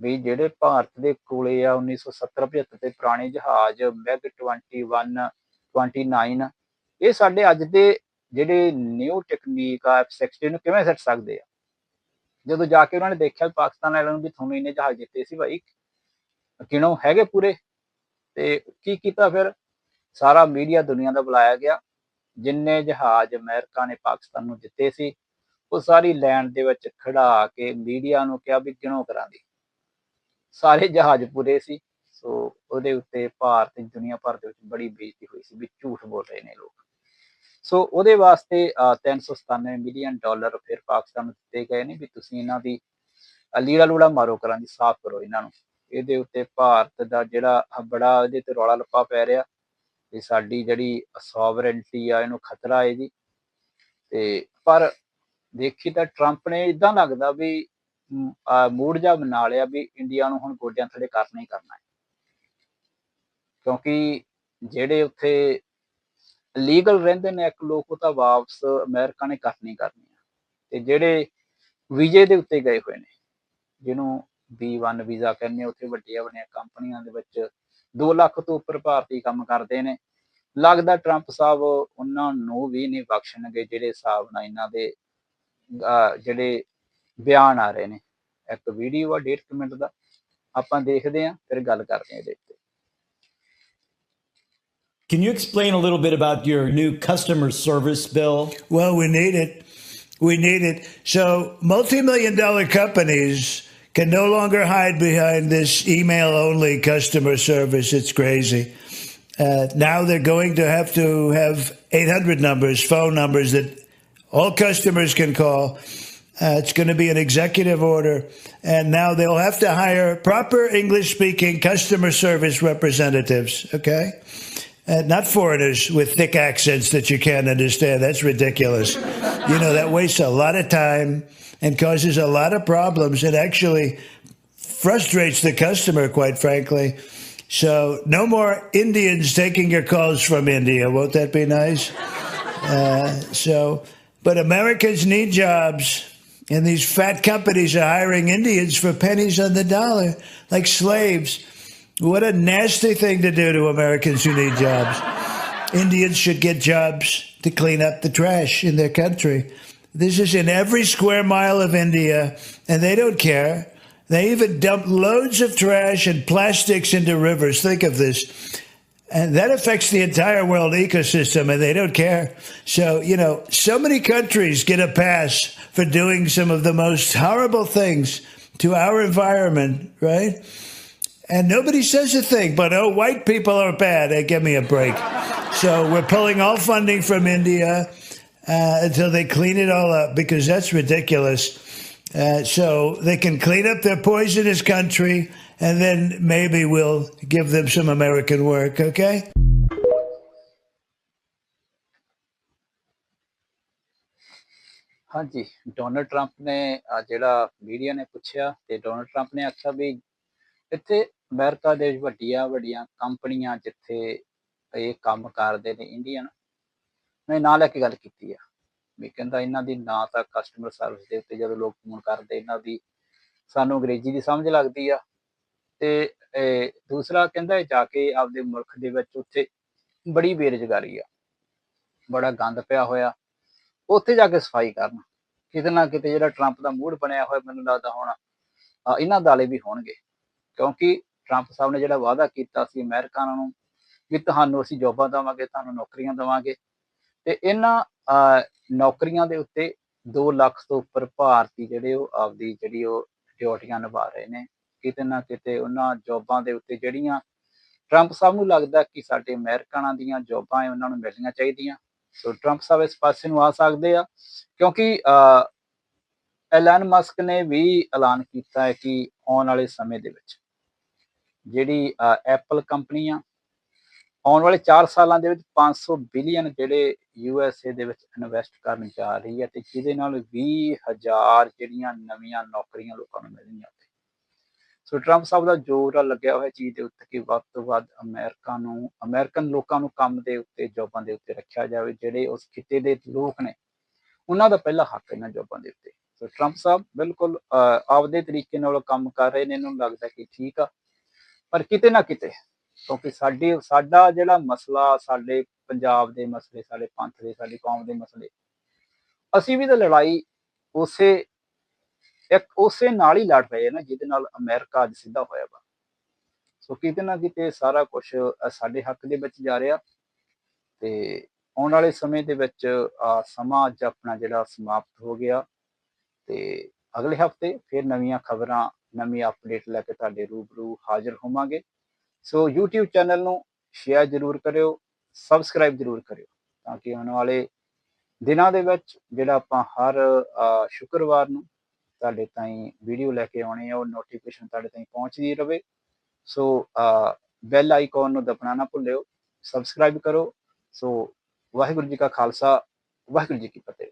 ਵੀ ਜਿਹੜੇ ਭਾਰਤ ਦੇ ਕੋਲੇ ਆ 1970 75 ਦੇ ਪੁਰਾਣੇ ਜਹਾਜ਼ ਮੈਗ 21 29 ਇਹ ਸਾਡੇ ਅੱਜ ਦੇ ਜਿਹੜੇ ਨਿਊ ਟੈਕਨੀਕ ਆ F16 ਨੂੰ ਕਿਵੇਂ ਸੱਟ ਸਕਦੇ ਆ? ਜਦੋਂ ਜਾ ਕੇ ਉਹਨਾਂ ਨੇ ਦੇਖਿਆ ਪਾਕਿਸਤਾਨ ਵਾਲਿਆਂ ਨੂੰ ਵੀ ਤੁਹਾਨੂੰ ਇੰਨੇ ਜਹਾਜ਼ ਦਿੱਤੇ ਸੀ ਭਾਈ ਕਿਣੋ ਹੈਗੇ ਪੂਰੇ? ਤੇ ਕੀ ਕੀਤਾ ਫਿਰ? ਸਾਰਾ ਮੀਡੀਆ ਦੁਨੀਆ ਦਾ ਬੁਲਾਇਆ ਗਿਆ। ਜਿੰਨੇ ਜਹਾਜ਼ ਅਮਰੀਕਾ ਨੇ ਪਾਕਿਸਤਾਨ ਨੂੰ ਦਿੱਤੇ ਸੀ, ਉਹ ਸਾਰੀ ਲੈਂਡ ਦੇ ਵਿੱਚ ਖੜਾ ਕੇ ਮੀਡੀਆ ਨੂੰ ਕਿਹਾ ਵੀ ਕਿਣੋ ਕਰਾਂਗੇ ਸਾਰੇ ਜਹਾਜ਼ ਪੂਰੇ ਸੀ। ਸੋ ਉਹਦੇ ਉੱਤੇ ਭਾਰਤ ਦੁਨੀਆ ਭਰ ਦੇ ਵਿੱਚ ਬੜੀ ਬੇਇੱਜ਼ਤੀ ਹੋਈ ਸੀ ਵੀ ਝੂਠ ਬੋਲ ਰਹੇ ਨੇ ਲੋਕ। ਸੋ ਉਹਦੇ ਵਾਸਤੇ 397 ਮਿਲੀਅਨ ਡਾਲਰ ਫਿਰ ਪਾਕਿਸਤਾਨ ਨੂੰ ਦਿੱਤੇ ਗਏ ਨੇ ਵੀ ਤੁਸੀਂ ਇਹਨਾਂ ਦੀ ਲੀੜਾ ਲੂੜਾ ਮਾਰੋ ਕਰਾਂ ਦੀ, ਸਾਫ਼ ਕਰੋ ਇਹਨਾਂ ਨੂੰ। ਇਹਦੇ ਉੱਤੇ ਭਾਰਤ ਦਾ ਜਿਹੜਾ ਬੜਾ ਇਹਦੇ ਤੇ ਰੌਲਾ ਲੱਪਾ ਪੈ ਰਿਹਾ ਤੇ ਸਾਡੀ ਜਿਹੜੀ ਸੋਵਰੇਨਟੀ ਆ, ਇਹਨੂੰ ਖਤਰਾ ਹੈ ਜੀ ਤੇ ਪਰ ਦੇਖੀ ਤਾਂ ਟਰੰਪ ਨੇ ਇਦਾਂ ਲੱਗਦਾ ਵੀ ਮੂਡ ਜਾ ਬਣਾ ਲਿਆ ਵੀ ਇੰਡੀਆ ਨੂੰ ਹੁਣ ਗੋਡਿਆਂ ਥੱਲੇ ਕਰਨਾ ਹੀ ਕਰਨਾ ਹੈ। ਕਿਉਂਕਿ ਜਿਹੜੇ ਉੱਥੇ ਲੀਗਲ ਰਹਿੰਦੇ ਨੇ ਇੱਕ ਲੋਕ, ਉਹ ਤਾਂ ਵਾਪਸ ਅਮਰੀਕਾ ਨੇ ਕਰਨੀ ਕਰਨੀ ਆ। ਤੇ ਜਿਹੜੇ ਵੀਜ਼ੇ ਦੇ ਉੱਤੇ ਗਏ ਹੋਏ ਨੇ, ਜਿਹਨੂੰ B1 ਵੀਜ਼ਾ ਕਹਿੰਦੇ ਉੱਥੇ ਵੱਡੀਆਂ ਵੱਡੀਆਂ ਕੰਪਨੀਆਂ ਦੇ ਵਿੱਚ 2 ਲੱਖ ਤੋਂ ਉੱਪਰ ਭਾਰਤੀ ਕੰਮ ਕਰਦੇ ਨੇ। ਲੱਗਦਾ ਟਰੰਪ ਸਾਹਿਬ ਉਹਨਾਂ ਨੂੰ ਵੀ ਨਹੀਂ ਬਖਸ਼ਣਗੇ, ਜਿਹੜੇ ਹਿਸਾਬ ਨਾਲ ਇਹਨਾਂ ਦੇ ਜਿਹੜੇ ਬਿਆਨ ਆ ਰਹੇ ਨੇ। ਇੱਕ ਵੀਡੀਓ ਆ 1.5 ਮਿੰਟ ਦਾ। ਆਪਾਂ ਦੇਖਦੇ ਆਂ ਫਿਰ ਗੱਲ ਕਰਦੇ ਆਂ ਇਹਦੇ ਉੱਤੇ Can you explain a little bit about your new customer service bill? Well, we need it. We need it. So, multi million dollar companies can no longer hide behind this email only customer service. It's crazy. Uh, now they're going to have to have 800 numbers, phone numbers that all customers can call. Uh, it's going to be an executive order. And now they'll have to hire proper English speaking customer service representatives, okay? Uh, not foreigners with thick accents that you can't understand. That's ridiculous. you know, that wastes a lot of time and causes a lot of problems. It actually frustrates the customer, quite frankly. So, no more Indians taking your calls from India. Won't that be nice? Uh, so, but Americans need jobs, and these fat companies are hiring Indians for pennies on the dollar, like slaves. What a nasty thing to do to Americans who need jobs. Indians should get jobs to clean up the trash in their country. This is in every square mile of India, and they don't care. They even dump loads of trash and plastics into rivers. Think of this. And that affects the entire world ecosystem, and they don't care. So, you know, so many countries get a pass for doing some of the most horrible things to our environment, right? And nobody says a thing, but oh, white people are bad. Hey, give me a break. So we're pulling all funding from India uh, until they clean it all up because that's ridiculous. Uh, so they can clean up their poisonous country, and then maybe we'll give them some American work, okay? ਹਾਂਜੀ Donald Trump ਨੇ ਅਹ ਜਿਹੜਾ media ਨੇ ਪੁੱਛਿਆ ਤੇ Donald Trump ਨੇ ਆਖਿਆ ਵੀ ਇੱਥੇ America ਦੇ ਵੱਡੀਆਂ ਵੱਡੀਆਂ ਕੰਪਨੀਆਂ ਜਿੱਥੇ ਇਹ ਕੰਮ ਕਰਦੇ ਨੇ ਇੰਡੀਅਨ ਮੈਂ ਨਾਂ ਲੈ ਕੇ ਗੱਲ ਕੀਤੀ ਆ। ਵੀ ਕਹਿੰਦਾ ਇਹਨਾਂ ਦੀ ਨਾ ਤਾਂ ਕਸਟਮਰ ਸਰਵਿਸ ਦੇ ਉੱਤੇ ਜਦੋਂ ਲੋਕ ਫੋਨ ਕਰਦੇ, ਇਹਨਾਂ ਦੀ ਸਾਨੂੰ ਅੰਗਰੇਜ਼ੀ ਦੀ ਸਮਝ ਲੱਗਦੀ ਆ। ਤੇ ਦੂਸਰਾ ਕਹਿੰਦਾ ਜਾ ਕੇ ਆਪਦੇ ਮੁਲਕ ਦੇ ਵਿੱਚ ਉੱਥੇ ਬੜੀ ਬੇਰੁਜ਼ਗਾਰੀ ਆ। ਬੜਾ ਗੰਦ ਪਿਆ ਹੋਇਆ। ਉੱਥੇ ਜਾ ਕੇ ਸਫ਼ਾਈ ਕਰਨ। ਕਿਤੇ ਨਾ ਕਿਤੇ ਜਿਹੜਾ ਟਰੰਪ ਦਾ ਮੂਡ ਬਣਿਆ ਹੋਇਆ ਮੈਨੂੰ ਲੱਗਦਾ ਹੁਣ ਇਹਨਾਂ ਦਾਲੇ ਵੀ ਹੋਣਗੇ। ਕਿਉਂਕਿ ਟਰੰਪ ਸਾਹਿਬ ਨੇ ਜਿਹੜਾ ਵਾਅਦਾ ਕੀਤਾ ਸੀ ਅਮਰੀਕਾਨਾਂ ਨੂੰ ਵੀ ਤੁਹਾਨੂੰ ਅਸੀਂ ਜੋਬਾਂ ਦੇਵਾਂਗੇ ਤੁਹਾਨੂੰ ਨੌਕਰੀਆਂ ਦੇਵਾਂਗੇ ਤੇ ਇਹਨਾਂ ਅਹ, ਨੌਕਰੀਆਂ ਦੇ ਉੱਤੇ 2 ਲੱਖ ਤੋਂ ਉੱਪਰ ਭਾਰਤੀ ਜਿਹੜੇ ਉਹ ਆਪਦੀ ਜਿਹੜੀ ਉਹ ਡਿਊਟੀਆਂ ਨਿਭਾ ਰਹੇ ਨੇ ਕਿਤੇ ਨਾ ਕਿਤੇ ਉਹਨਾਂ ਜੋਬਾਂ ਦੇ ਉੱਤੇ ਜਿਹੜੀਆਂ ਟਰੰਪ ਸਾਹਿਬ ਨੂੰ ਲੱਗਦਾ ਕਿ ਸਾਡੇ ਅਮਰੀਕਾਨਾਂ ਦੀਆਂ ਜੋਬਾਂ ਹੈ ਉਹਨਾਂ ਨੂੰ ਮਿਲਣੀਆਂ ਚਾਹੀਦੀਆਂ। ਸੋ ਟਰੰਪ ਸਾਹਿਬ ਇਸ ਪਾਸੇ ਨੂੰ ਆ ਸਕਦੇ ਆ ਕਿਉਂਕਿ ਅਹ, ਐਲਨ ਮਸਕ ਨੇ ਵੀ ਐਲਾਨ ਕੀਤਾ ਹੈ ਕਿ ਆਉਣ ਵਾਲੇ ਸਮੇਂ ਦੇ ਵਿੱਚ ਜਿਹੜੀ ਐਪਲ ਕੰਪਨੀ ਆ, ਆਉਣ ਵਾਲੇ 4 ਸਾਲਾਂ ਦੇ ਵਿੱਚ 500 ਬਿਲੀਅਨ ਜਿਹੜੇ ਯੂ ਐਸ ਏ ਦੇ ਵਿੱਚ ਇਨਵੈਸਟ ਕਰਨ ਜਾ ਰਹੀ ਹੈ ਤੇ ਜਿਹਦੇ ਨਾਲ 20000 ਜਿਹੜੀਆਂ ਨਵੀਆਂ ਨੌਕਰੀਆਂ ਲੋਕਾਂ ਨੂੰ ਮਿਲਣਗੀਆਂ ਸੋ ਟਰੰਪ ਸਾਹਿਬ ਦਾ ਜ਼ੋਰ ਆ, ਲੱਗਿਆ ਹੋਇਆ ਚੀਜ਼ ਦੇ ਉੱਤੇ ਕਿ ਵੱਧ ਤੋਂ ਵੱਧ ਅਮਰੀਕਾ ਨੂੰ ਅਮਰੀਕਨ ਲੋਕਾਂ ਨੂੰ ਕੰਮ ਦੇ ਉੱਤੇ, ਜੋਬਾਂ ਦੇ ਉੱਤੇ ਰੱਖਿਆ ਜਾਵੇ, ਜਿਹੜੇ ਉਸ ਖਿੱਤੇ ਦੇ ਲੋਕ ਨੇ, ਉਹਨਾਂ ਦਾ ਪਹਿਲਾ ਹੱਕ ਇਹਨਾਂ ਜੋਬਾਂ ਦੇ ਉੱਤੇ। ਸੋ ਟਰੰਪ ਸਾਹਿਬ ਬਿਲਕੁਲ ਆਪਦੇ ਤਰੀਕੇ ਨਾਲ ਕੰਮ ਕਰ ਰਹੇ ਨੇ, ਇਹਨਾਂ ਨੂੰ ਲੱਗਦਾ ਕਿ ਠੀਕ ਆ। ਪਰ ਕਿਤੇ ਨਾ ਕਿਤੇ ਕਿਉਂਕਿ ਸਾਡੇ ਸਾਡਾ ਜਿਹੜਾ ਮਸਲਾ ਸਾਡੇ ਪੰਜਾਬ ਦੇ ਮਸਲੇ ਸਾਡੇ ਪੰਥ ਦੇ ਸਾਡੀ ਕੌਮ ਦੇ ਮਸਲੇ ਅਸੀਂ ਵੀ ਤਾਂ ਲੜਾਈ ਉਸੇ ਇੱਕ ਉਸੇ ਨਾਲ ਹੀ ਲੜ ਰਹੇ ਨਾ ਜਿਹਦੇ ਨਾਲ ਅਮਰੀਕਾ ਅੱਜ ਸਿੱਧਾ ਹੋਇਆ ਵਾ। ਸੋ ਕਿਤੇ ਨਾ ਕਿਤੇ ਸਾਰਾ ਕੁਝ ਸਾਡੇ ਹੱਕ ਦੇ ਵਿੱਚ ਜਾ ਰਿਹਾ ਤੇ ਆਉਣ ਵਾਲੇ ਸਮੇਂ ਦੇ ਵਿੱਚ ਅਹ, ਸਮਾਂ ਅੱਜ ਆਪਣਾ ਜਿਹੜਾ ਸਮਾਪਤ ਹੋ ਗਿਆ ਤੇ ਅਗਲੇ ਹਫ਼ਤੇ ਫਿਰ ਨਵੀਆਂ ਖਬਰਾਂ ਨਵੀਂ ਅਪਡੇਟ ਲੈ ਕੇ ਤੁਹਾਡੇ ਰੂਬਰੂ ਹਾਜ਼ਰ ਹੋਵਾਂਗੇ। ਸੋ YouTube ਚੈਨਲ ਨੂੰ ਸ਼ੇਅਰ ਜ਼ਰੂਰ ਕਰਿਓ ਸਬਸਕ੍ਰਾਈਬ ਜ਼ਰੂਰ ਕਰਿਓ, ਤਾਂ ਕਿ ਆਉਣ ਵਾਲੇ ਦਿਨਾਂ ਦੇ ਵਿੱਚ ਜਿਹੜਾ ਆਪਾਂ ਹਰ ਸ਼ੁੱਕਰਵਾਰ ਨੂੰ ਤੁਹਾਡੇ ਤਾਈਂ ਵੀਡੀਓ ਲੈ ਕੇ ਆਉਣੇ ਆ, ਉਹ ਨੋਟੀਫਿਕੇਸ਼ਨ ਤੁਹਾਡੇ ਤਾਈਂ ਪਹੁੰਚਦੀ ਰਵੇ। ਸੋ ਬੈਲ ਆਈਕਨ ਨੂੰ ਦਬਣਾ ਨਾ ਭੁੱਲਿਓ ਸਬਸਕ੍ਰਾਈਬ ਕਰੋ। ਸੋ ਵਾਹਿਗੁਰੂ ਜੀ ਕਾ ਖਾਲਸਾ, ਵਾਹਿਗੁਰੂ ਜੀ ਕੀ ਫਤਿਹ।